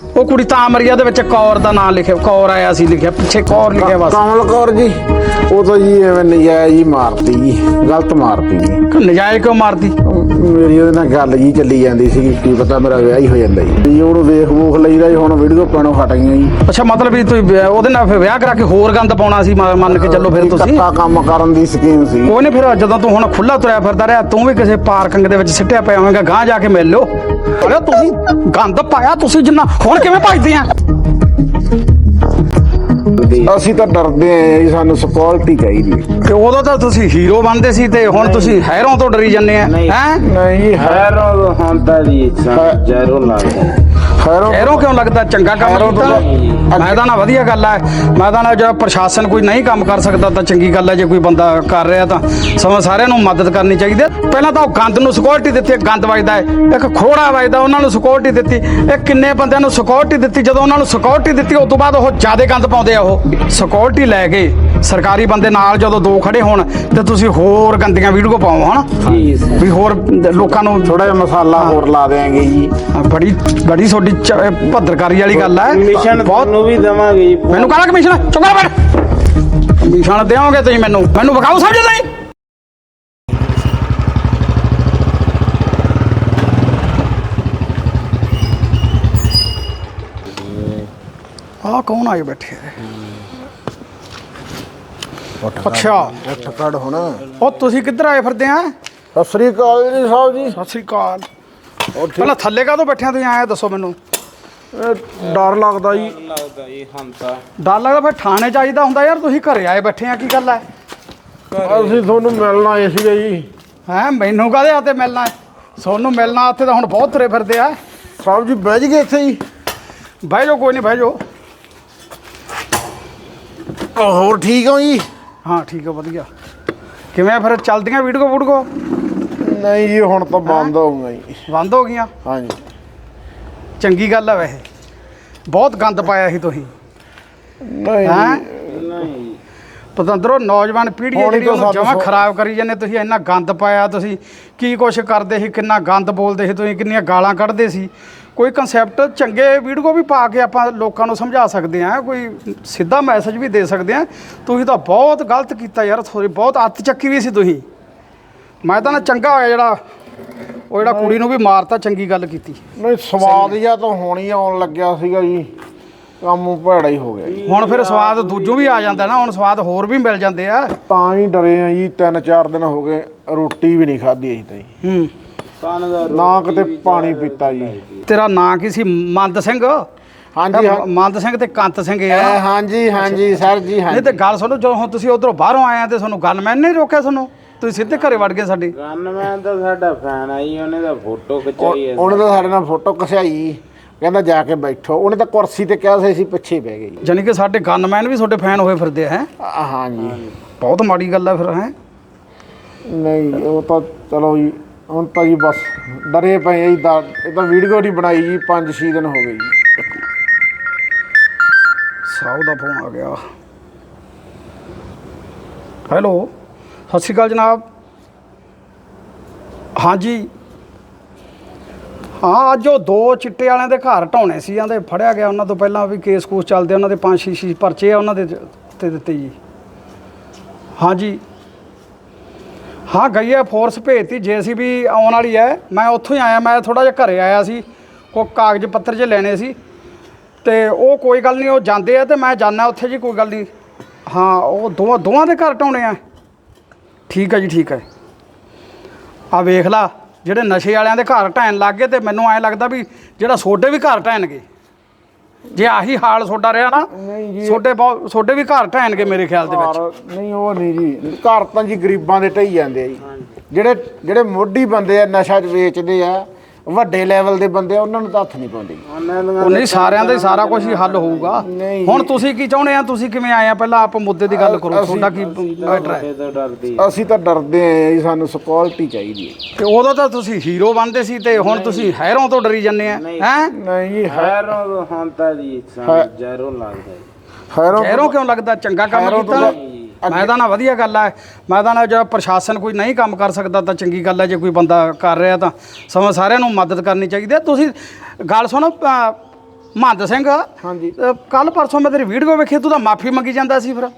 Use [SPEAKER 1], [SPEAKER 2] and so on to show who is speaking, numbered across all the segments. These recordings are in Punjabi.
[SPEAKER 1] ਉਹ ਕੁੜੀ ਤਾਂ ਮਰੀਆ ਦੇ ਵਿੱਚ ਕੌਰ ਦਾ ਨਾਮ ਲਿਖਿਆ ਕੌਰ ਆਇਆ ਸੀ ਲਿਖਿਆ ਪਿੱਛੇ ਕੌਰ ਲਿਖਿਆ ਬਸ।
[SPEAKER 2] ਕਮਲ ਕੌਰ ਜੀ ਉਹ ਤਾਂ ਜੀ ਐਵੇਂ ਨਜਾਇਜ਼ ਹੀ ਮਾਰਤੀ ਜੀ ਗਲਤ ਮਾਰਤੀ ਜੀ।
[SPEAKER 1] ਨਜਾਇਜ਼ ਕਿਉਂ ਮਾਰਦੀ?
[SPEAKER 2] ਮੇਰੀ ਉਹਦੇ ਨਾਲ ਗੱਲ ਜੀ ਚੱਲੀ ਜਾਂਦੀ ਸੀ ਕੀ ਪਤਾ ਮੇਰਾ ਵਿਆਹ ਹੀ ਹੋ ਜਾਂਦਾ ਜੀ। ਜੀ ਉਹਨੂੰ ਵੇਖ ਵੂਖ ਲਈਦਾ ਜੀ ਹੁਣ ਵੀਡੀਓ ਪਾਣੋਂ ਹਟ ਗਈਆਂ ਜੀ।
[SPEAKER 1] ਅੱਛਾ ਮਤਲਬ ਵੀ ਤੁਸੀਂ ਵਿਆਹ- ਉਹਦੇ ਨਾਲ ਫਿਰ ਵਿਆਹ ਕਰਾ ਕੇ ਹੋਰ ਗੰਦ ਪਾਉਣਾ ਸੀ ਮ- ਮੰਨ ਕੇ ਚੱਲੋ ਫਿਰ ਤੁਸੀਂ?
[SPEAKER 2] ਕੱਟਾ ਕੰਮ ਕਰਨ ਦੀ ਸਕੀਮ ਸੀ।
[SPEAKER 1] ਕੋਈ ਨਹੀਂ ਫਿਰ ਜਦੋਂ ਤੂੰ ਹੁਣ ਖੁੱਲਾ ਤੁਰਿਆ ਫਿਰਦਾ ਰਿਹਾ ਤੂੰ ਵੀ ਕਿਸੇ ਪਾਰਕਿੰਗ ਦੇ ਵਿੱਚ ਸਿੱਟਿਆ ਪਿਆ ਹੋਵੇਂਗਾ ਗਾਂ ਜਾ ਕੇ ਮਿਲ ਲਿਓ। ਅਰੇ ਤੁਸੀਂ ਗੰਦ ਪਾਇਆ ਤੁਸੀਂ ਜਿੰਨਾ ਹੁਣ ਕਿਵੇਂ ਭੱਜਦੇ ਆ
[SPEAKER 2] ਅਸੀਂ ਤਾਂ ਡਰਦੇ ਆਂ ਜੀ ਸਾਨੂੰ ਸਿਕਿਉਰਿਟੀ ਚਾਹੀਦੀ ਹੈ।
[SPEAKER 1] ਤੇ ਉਦੋਂ ਤਾਂ ਤੁਸੀਂ ਹੀਰੋ ਬਣਦੇ ਸੀ ਤੇ ਹੁਣ ਤੁਸੀਂ ਹੈਰੋਂ ਤੋਂ ਡਰੀ ਜੰਨੇ ਆ। ਹੈ
[SPEAKER 2] ਨਹੀਂ ਜੀ
[SPEAKER 3] ਹੈਰੋ ਹੁੰਦਾ ਜੀ ਜ਼ਰੂਰ ਲੱਗਦਾ
[SPEAKER 2] ਖੈਰੋਂ
[SPEAKER 1] ਕਿਉਂ ਲੱਗਦਾ? ਚੰਗਾ ਕੰਮ ਕੀਤਾ? ਮੈਂ ਤਾਂ ਨਾ ਵਧੀਆ ਗੱਲ ਹੈ ਮੈਂ ਤਾਂ ਨਾ ਜੇ ਪ੍ਰਸ਼ਾਸਨ ਕੋਈ ਨਹੀਂ ਕੰਮ ਕਰ ਸਕਦਾ ਤਾਂ ਚੰਗੀ ਗੱਲ ਹੈ ਜੇ ਕੋਈ ਬੰਦਾ ਕਰ ਰਿਹਾ ਤਾਂ ਸਮਾਂ ਸਾਰਿਆਂ ਨੂੰ ਮਦਦ ਕਰਨੀ ਚਾਹੀਦੀ ਹੈ ਪਹਿਲਾਂ ਤਾਂ ਉਹ ਗੰਦ ਨੂੰ ਸਿਕਿਉਰਿਟੀ ਦਿੱਤੀ ਗੰਦ ਵੱਜਦਾ ਹੈ ਇੱਕ ਖੋੜਾ ਵੱਜਦਾ ਉਹਨਾਂ ਨੂੰ ਸਿਕਿਉਰਿਟੀ ਦਿੱਤੀ ਇਹ ਕਿੰਨੇ ਬੰਦਿਆਂ ਨੂੰ ਸਿਕਿਉਰਿਟੀ ਦਿੱਤੀ ਜਦੋਂ ਉਹਨਾਂ ਨੂੰ ਸਿਕਿਉਰਿਟੀ ਦਿੱਤੀ ਉਸ ਤੋਂ ਬਾਅਦ ਉਹ ਜ਼ਿਆਦਾ ਗੰਦ ਪਾਉਂਦੇ ਆ ਉਹ। ਸਿਕਿਉਰਿਟੀ ਲੈ ਕੇ ਸਰਕਾਰੀ ਬੰਦੇ ਨਾਲ ਜਦੋਂ ਦੋ ਖੜੇ ਹੋਣ ਤੇ ਤੁਸੀਂ ਹੋਰ ਗੰਦੀਆਂ ਵੀਡੀਓ ਪਾਓ ਹਨਾ? ਵੀ ਹੋਰ ਲੋਕਾਂ ਨੂੰ
[SPEAKER 2] ਥੋੜਾ ਜਿਹਾ ਮਸਾਲਾ ਹੋਰ ਲਾ ਦੇਾਂਗੇ ਜੀ।
[SPEAKER 1] ਬੜੀ ਬੜੀ ਤੁਹਾਡੀ ਚ- ਭੱਦਰਕਾਰੀ ਵਾਲੀ ਗੱਲ ਹੈ।
[SPEAKER 3] ਮਿਸ਼ਨ ਤੁਹਾਨੂੰ ਵੀ ਦਵਾਂਗੇ ਜੀ
[SPEAKER 1] ਮੈਨੂੰ ਕਾਹਦਾ ਕਮਿਸ਼ਨ? ਚੁੱਕਾ ਬੈਠ ਕਮਿਸ਼ਨ ਦੇਵੋਗੇ ਤੁਸੀਂ ਮੈਨੂੰ? ਮੈਨੂੰ ਵਿਖਾਓ ਸਮਝ ਨਹੀਂ ਆ ਕੌਣ ਆਏ ਬੈਠੇ? ਅੱਛਾ।
[SPEAKER 2] ਉੱਠ ਖੜ ਹੁਣ।
[SPEAKER 1] ਉਹ ਤੁਸੀਂ ਕਿੱਧਰ ਆਏ ਫਿਰਦੇ ਆ?
[SPEAKER 2] ਸਤਿ ਸ੍ਰੀ ਅਕਾਲ ਜੀ ਸਾਹਿਬ ਜੀ।
[SPEAKER 1] ਸਤਿ ਸ੍ਰੀ ਅਕਾਲ। ਪਹਿਲਾਂ ਥੱਲੇ ਕਾਹਤੋਂ ਬੈਠਿਆ ਤੁਸੀਂ? ਆਏ ਦੱਸੋ ਮੈਨੂੰ।
[SPEAKER 2] ਇਹ ਡਰ ਲੱਗਦਾ ਜੀ।
[SPEAKER 3] ਲੱਗਦਾ ਜੀ ਹੰਤਾ
[SPEAKER 1] ਡਰ ਲੱਗਦਾ ਫਿਰ ਥਾਣੇ ਚਾਹੀਦਾ ਹੁੰਦਾ ਯਾਰ ਤੁਸੀਂ ਘਰੇ ਆਏ ਬੈਠੇ ਆ ਕੀ ਗੱਲ ਹੈ
[SPEAKER 2] ਅਸੀਂ ਤੁਹਾਨੂੰ ਮਿਲਣ ਆਏ ਸੀਗੇ ਜੀ।
[SPEAKER 1] ਹੈ ਮੈਨੂੰ ਕਾਹਦੇ ਹੱਥੇ ਮਿਲਣਾ ਹੈ? ਸੋਨੂੰ ਮਿਲਣਾ ਉੱਥੇ ਤਾਂ ਹੁਣ ਬਹੁਤ ਤੁਰੇ ਫਿਰਦੇ ਆ।
[SPEAKER 2] ਸਾਹਿਬ ਜੀ ਬਹਿ ਜੀ ਗਏ ਇੱਥੇ ਜੀ
[SPEAKER 1] ਬਹਿ ਜਾਓ ਕੋਈ ਨਹੀਂ ਬਹਿ ਜਾਓ।
[SPEAKER 2] ਹੋਰ ਠੀਕ ਹੋ ਜੀ?
[SPEAKER 1] ਹਾਂ ਠੀਕ ਹੈ ਵਧੀਆ। ਕਿਵੇਂ ਆ ਫਿਰ? ਚੱਲਦੀਆਂ ਵੀਡੀਓ ਵੂਡੀਓ?
[SPEAKER 2] ਨਹੀਂ ਜੀ ਹੁਣ ਤਾਂ ਬੰਦ ਹੋ? ਗਈਆਂ ਜੀ।
[SPEAKER 1] ਬੰਦ ਹੋ ਗਈਆਂ?
[SPEAKER 2] ਹਾਂਜੀ।
[SPEAKER 1] ਚੰਗੀ ਗੱਲ ਹੈ ਵੈਸੇ। ਬਹੁਤ ਗੰਦ ਪਾਇਆ ਸੀ ਤੁਸੀਂ।
[SPEAKER 2] ਨਹੀਂ।
[SPEAKER 1] ਹੈਂ?
[SPEAKER 3] ਨਹੀਂ।
[SPEAKER 1] ਪਤੰਦਰੋ ਨੌਜਵਾਨ ਪੀੜ੍ਹੀ ਹੈ
[SPEAKER 2] ਹੁਣ ਹੀ
[SPEAKER 1] ਜਿਹੜੀ
[SPEAKER 2] ਤਾਂ
[SPEAKER 1] ਉਹਨੂੰ
[SPEAKER 2] ਸਾਨੂੰ
[SPEAKER 1] ਜਮਾਂ
[SPEAKER 2] ਸੋ-
[SPEAKER 1] ਖਰਾਬ ਕਰੀ ਜਾਂਦੇ ਤੁਸੀਂ ਇੰਨਾ ਗੰਦ ਪਾਇਆ ਤੁਸੀਂ। ਕੀ ਕੁਛ ਕਰਦੇ ਸੀ ਕਿੰਨਾ ਗੰਦ ਬੋਲਦੇ ਸੀ ਤੁਸੀਂ ਕਿੰਨੀਆਂ ਗਾਲਾਂ ਕੱਢਦੇ ਸੀ। ਕੋਈ ਕਨਸੈਪਟ ਚੰਗੇ ਵੀਡੀਓ ਵੀ ਪਾ ਕੇ ਆਪਾਂ ਲੋਕਾਂ ਨੂੰ ਸਮਝਾ ਸਕਦੇ ਆ ਕੋਈ ਸਿੱਧਾ ਮੈਸੇਜ ਵੀ ਦੇ ਸਕਦੇ ਆ ਤੁਸੀਂ ਤਾਂ ਬਹੁਤ ਗਲਤ ਕੀਤਾ ਯਾਰ ਥੋੜੀ ਬਹੁਤ ਅੱਤ ਚੱਕੀ ਵੀ ਸੀ ਤੁਸੀਂ। ਮੈਂ ਤਾਂ ਨਾ ਚੰਗਾ ਹੋਇਆ ਜਿਹੜਾ ਉਹ ਜਿਹੜਾ ਕੁੜੀ ਨੂੰ ਵੀ ਮਾਰਤਾ ਚੰਗੀ ਗੱਲ ਕੀਤੀ।
[SPEAKER 2] ਨਹੀਂ ਸਵਾਦ ਜਾਂ ਤਾਂ ਹੁਣ ਹੀ ਆਉਣ ਲੱਗਿਆ ਸੀਗਾ ਜੀ। ਕੰਮ ਭੈੜਾ ਹੀ ਹੋ ਗਿਆ ਜੀ।
[SPEAKER 1] ਹੁਣ ਫਿਰ ਸਵਾਦ ਦੂਜੋ ਵੀ ਆ ਜਾਂਦਾ ਨਾ ਹੁਣ ਸਵਾਦ ਹੋਰ ਵੀ ਮਿਲ ਜਾਂਦੇ ਆ।
[SPEAKER 2] ਤਾਂ ਹੀ ਡਰੇ ਆ ਜੀ ਤਿੰਨ ਚਾਰ ਦਿਨ ਹੋ ਗਏ ਰੋਟੀ ਵੀ ਨਹੀਂ ਖਾਧੀ ਅਜੇ ਤਾਂ ਜੀ।
[SPEAKER 1] ਹੂੰ।
[SPEAKER 2] ਨਾ ਕਿਤੇ ਪਾਣੀ ਪੀਤਾ ਜੀ।
[SPEAKER 1] ਤੇਰਾ ਨਾਂ ਕੀ ਸੀ? ਮੰਦ ਸਿੰਘ?
[SPEAKER 2] ਹਾਂਜੀ ਹਾਂ-
[SPEAKER 1] ਮੰਦ ਸਿੰਘ ਤੇ ਕੰਤ ਸਿੰਘ
[SPEAKER 2] ਇਹ
[SPEAKER 1] ਆ।
[SPEAKER 2] ਹਾਂਜੀ ਹਾਂਜੀ ਸਰ ਜੀ
[SPEAKER 1] ਨਹੀਂ
[SPEAKER 2] ਹਾਂਜੀ।
[SPEAKER 1] ਤੇ ਗੱਲ ਸੁਣੋ ਜਦੋਂ ਹੁਣ ਤੁਸੀਂ ਉਧਰੋਂ ਬਾਹਰੋਂ ਆਏ ਆ ਤੇ ਤੁਹਾਨੂੰ ਗਨਮੈਨ ਨਹੀਂ ਰੋਕਿਆ ਤੁਹਾਨੂੰ? ਤੁਸੀਂ ਸਿੱਧੇ ਘਰੇ ਵੜ ਗਏ ਸਾਡੇ।
[SPEAKER 3] ਗਨਮੈਨ ਤਾਂ ਸਾਡਾ ਫੈਨ ਆ ਜੀ ਉਹਨੇ ਤਾਂ ਫੋਟੋ ਖਿਚਾਈ ਹੈ
[SPEAKER 2] ਉਹਨੇ ਤਾਂ ਸਾਡੇ ਨਾਲ ਫੋਟੋ ਖਿਚਾਈ। ਕਹਿੰਦਾ ਜਾ ਕੇ ਬੈਠੋ। ਉਹਨੇ ਤਾਂ ਕੁਰਸੀ ਤੇ ਕਿਹਾ ਸੀ ਅਸੀਂ ਪਿੱਛੇ ਬਹਿ ਗਏ ਜੀ।
[SPEAKER 1] ਜਾਨੀ ਕਿ ਸਾਡੇ ਗਨਮੈਨ ਵੀ ਤੁਹਾਡੇ ਫੈਨ ਹੋਏ ਫਿਰਦੇ ਆ ਹੈ?
[SPEAKER 2] ਆ, ਹਾਂਜੀ
[SPEAKER 1] ਬਹੁਤ ਮਾੜੀ ਗੱਲ ਆ ਫਿਰ ਹੈ?
[SPEAKER 2] ਨਹੀਂ ਉਹ ਤਾਂ ਚਲੋ ਜੀ ਹੁਣ ਤਾਂ ਜੀ ਬਸ ਡਰੇ ਪਏ ਆ ਜੀ ਦਾ ਇਹ ਤਾਂ ਵੀਡੀਓ ਨਹੀਂ ਬਣਾਈ ਜੀ 5-6 ਦਿਨ ਹੋ ਗਏ ਜੀ।
[SPEAKER 1] ਸਾਊ ਦਾ ਫੋਨ ਆ ਗਿਆ। ਹੈਲੋ? ਸਤਿ ਸ਼੍ਰੀ ਅਕਾਲ ਜਨਾਬ। ਹਾਂਜੀ। ਹਾਂ, ਅੱਜ ਉਹ ਦੋ ਚਿੱਟੇ ਵਾਲਿਆਂ ਦੇ ਘਰ ਢਾਉਣੇ ਸੀ ਜਾਂਦੇ ਫੜਿਆ ਗਿਆ ਉਹਨਾਂ ਤੋਂ ਪਹਿਲਾਂ ਵੀ ਕੇਸ ਕੂਸ ਚੱਲਦੇ, ਉਹਨਾਂ ਦੇ ਪੰਜ ਛੇ ਛੇ ਪਰਚੇ ਆ ਉਹਨਾਂ ਦੇ ਤੇ ਦਿੱਤੇ ਜੀ। ਹਾਂਜੀ। ਹਾਂ ਗਈ ਹੈ ਫੋਰਸ ਭੇਜਤੀ ਜੇਸੀਬੀ ਆਉਣ ਵਾਲੀ ਹੈ ਮੈਂ ਉੱਥੋਂ ਹੀ ਆਇਆ, ਮੈਂ ਥੋੜਾ ਜਿਹਾ ਘਰੇ ਆਇਆ ਸੀ, ਕੋਈ ਕਾਗਜ਼ ਪੱਤਰ ਜੇ ਲੈਣੇ ਸੀ। ਤੇ ਉਹ ਕੋਈ ਗੱਲ ਨਹੀਂ ਉਹ ਜਾਂਦੇ ਆ ਤੇ ਮੈਂ ਜਾਣਾ ਉੱਥੇ ਜੀ, ਕੋਈ ਗੱਲ ਨਹੀਂ ਹਾਂ, ਉਹ ਦੋਵਾਂ ਦੋਵਾਂ ਦੇ ਘਰ ਢਾਉਣੇ ਆ। ਠੀਕ ਹੈ ਜੀ ਠੀਕ ਹੈ। ਆ ਵੇਖ ਲਾ ਜਿਹੜੇ ਨਸ਼ੇ ਵਾਲਿਆਂ ਦੇ ਘਰ ਢਾਣ ਲੱਗ ਗਏ ਤੇ ਮੈਨੂੰ ਐਂ ਲੱਗਦਾ ਵੀ ਜਿਹੜਾ ਸੋਡੇ ਵੀ ਘਰ ਢਾਣਗੇ ਜੇ ਆਹੀ ਹਾਲ ਸੋਡਾ ਰਿਹਾ ਨਾ
[SPEAKER 2] ਨਹੀਂ ਜੀ।
[SPEAKER 1] ਸੋਡੇ ਬਹੁਤ ਸੋਡੇ ਵੀ ਘਰ ਢਾਣਗੇ ਮੇਰੇ ਖਿਆਲ ਦੇ ਵਿੱਚ।
[SPEAKER 2] ਘਰ ਨਹੀਂ ਉਹ ਨਹੀਂ ਜੀ ਘਰ ਤਾਂ ਜੀ ਗਰੀਬਾਂ ਦੇ ਢਈ ਜਾਂਦੇ ਆ ਜੀ। ਜਿਹੜੇ ਜਿਹੜੇ ਮੋਢੀ ਬੰਦੇ ਆ ਨਸ਼ਾ ਵੇਚਦੇ ਆ ਵੱਡੇ ਲੈਵਲ ਦੇ ਬੰਦੇ ਆ ਉਹਨਾਂ ਨੂੰ ਤਾਂ ਹੱਥ ਨਹੀਂ ਪਾਉਂਦੇ।
[SPEAKER 1] ਉਹ ਨਹੀਂ ਸਾਰਿਆਂ ਦਾ ਹੀ ਸਾਰਾ ਕੁਝ ਹੀ ਹੱਲ ਹੋਊਗਾ।
[SPEAKER 2] ਨਹੀਂ।
[SPEAKER 1] ਹੁਣ ਤੁਸੀਂ ਕੀ ਚਾਹੁੰਦੇ ਆ? ਤੁਸੀਂ ਕਿਵੇਂ ਆਏ ਆ? ਪਹਿਲਾਂ ਆਪ ਮੁੱਦੇ ਦੀ ਗੱਲ ਕਰੋ
[SPEAKER 2] ਅਸੀਂ-
[SPEAKER 1] ਤੁਹਾਡਾ ਕੀ ਮੈਟਰ ਹੈ?
[SPEAKER 3] ਤੇ ਤਾਂ ਡਰਦੀ
[SPEAKER 2] ਅਸੀਂ ਤਾਂ ਡਰਦੇ ਆ ਜੀ ਸਾਨੂੰ ਸਿਕਿਉਰਿਟੀ ਚਾਹੀਦੀ ਹੈ।
[SPEAKER 1] ਤੇ ਉਦੋਂ ਤਾਂ ਤੁਸੀਂ ਹੀਰੋ ਬਣਦੇ ਸੀ ਤੇ ਹੁਣ ਤੁਸੀਂ ਹੈਰੋਂ ਤੋਂ ਡਰੀ ਜੰਨੇ ਆ। ਹੈ?
[SPEAKER 2] ਨਹੀਂ ਜੀ
[SPEAKER 3] ਹੈਰੋ ਹੁੰਦਾ ਜੀ ਜ਼ਰੂਰ ਲੱਗਦਾ ਜੀ।
[SPEAKER 1] ਹੈਰੋਂ ਕਿਉਂ ਲੱਗਦਾ? ਚੰਗਾ ਕੰਮ
[SPEAKER 2] ਹੈਰੋਂ
[SPEAKER 1] ਕੀਤਾ।
[SPEAKER 2] ਤੋਂ?
[SPEAKER 1] ਮੈਂ ਤਾਂ ਨਾ ਵਧੀਆ ਗੱਲ ਹੈ ਮੈਂ ਤਾਂ ਨਾ ਜਿਹੜਾ ਪ੍ਰਸ਼ਾਸਨ ਕੋਈ ਨਹੀਂ ਕੰਮ ਕਰ ਸਕਦਾ ਤਾਂ ਚੰਗੀ ਗੱਲ ਹੈ ਜੇ ਕੋਈ ਬੰਦਾ ਕਰ ਰਿਹਾ ਤਾਂ। ਸਮਾਂ ਸਾਰਿਆਂ ਨੂੰ ਮਦਦ ਕਰਨੀ ਚਾਹੀਦੀ ਹੈ ਤੁਸੀਂ ਗੱਲ ਸੁਣੋ ਅ, ਮਹੰਤ ਸਿੰਘ।
[SPEAKER 2] ਹਾਂਜੀ।
[SPEAKER 1] ਕੱਲ ਪਰਸੋਂ ਮੈਂ ਤੇਰੀ ਵੀਡੀਓ ਵੇਖੀ ਤੂੰ ਤਾਂ ਮਾਫੀ ਮੰਗੀ ਜਾਂਦਾ ਸੀ ਫਿਰ।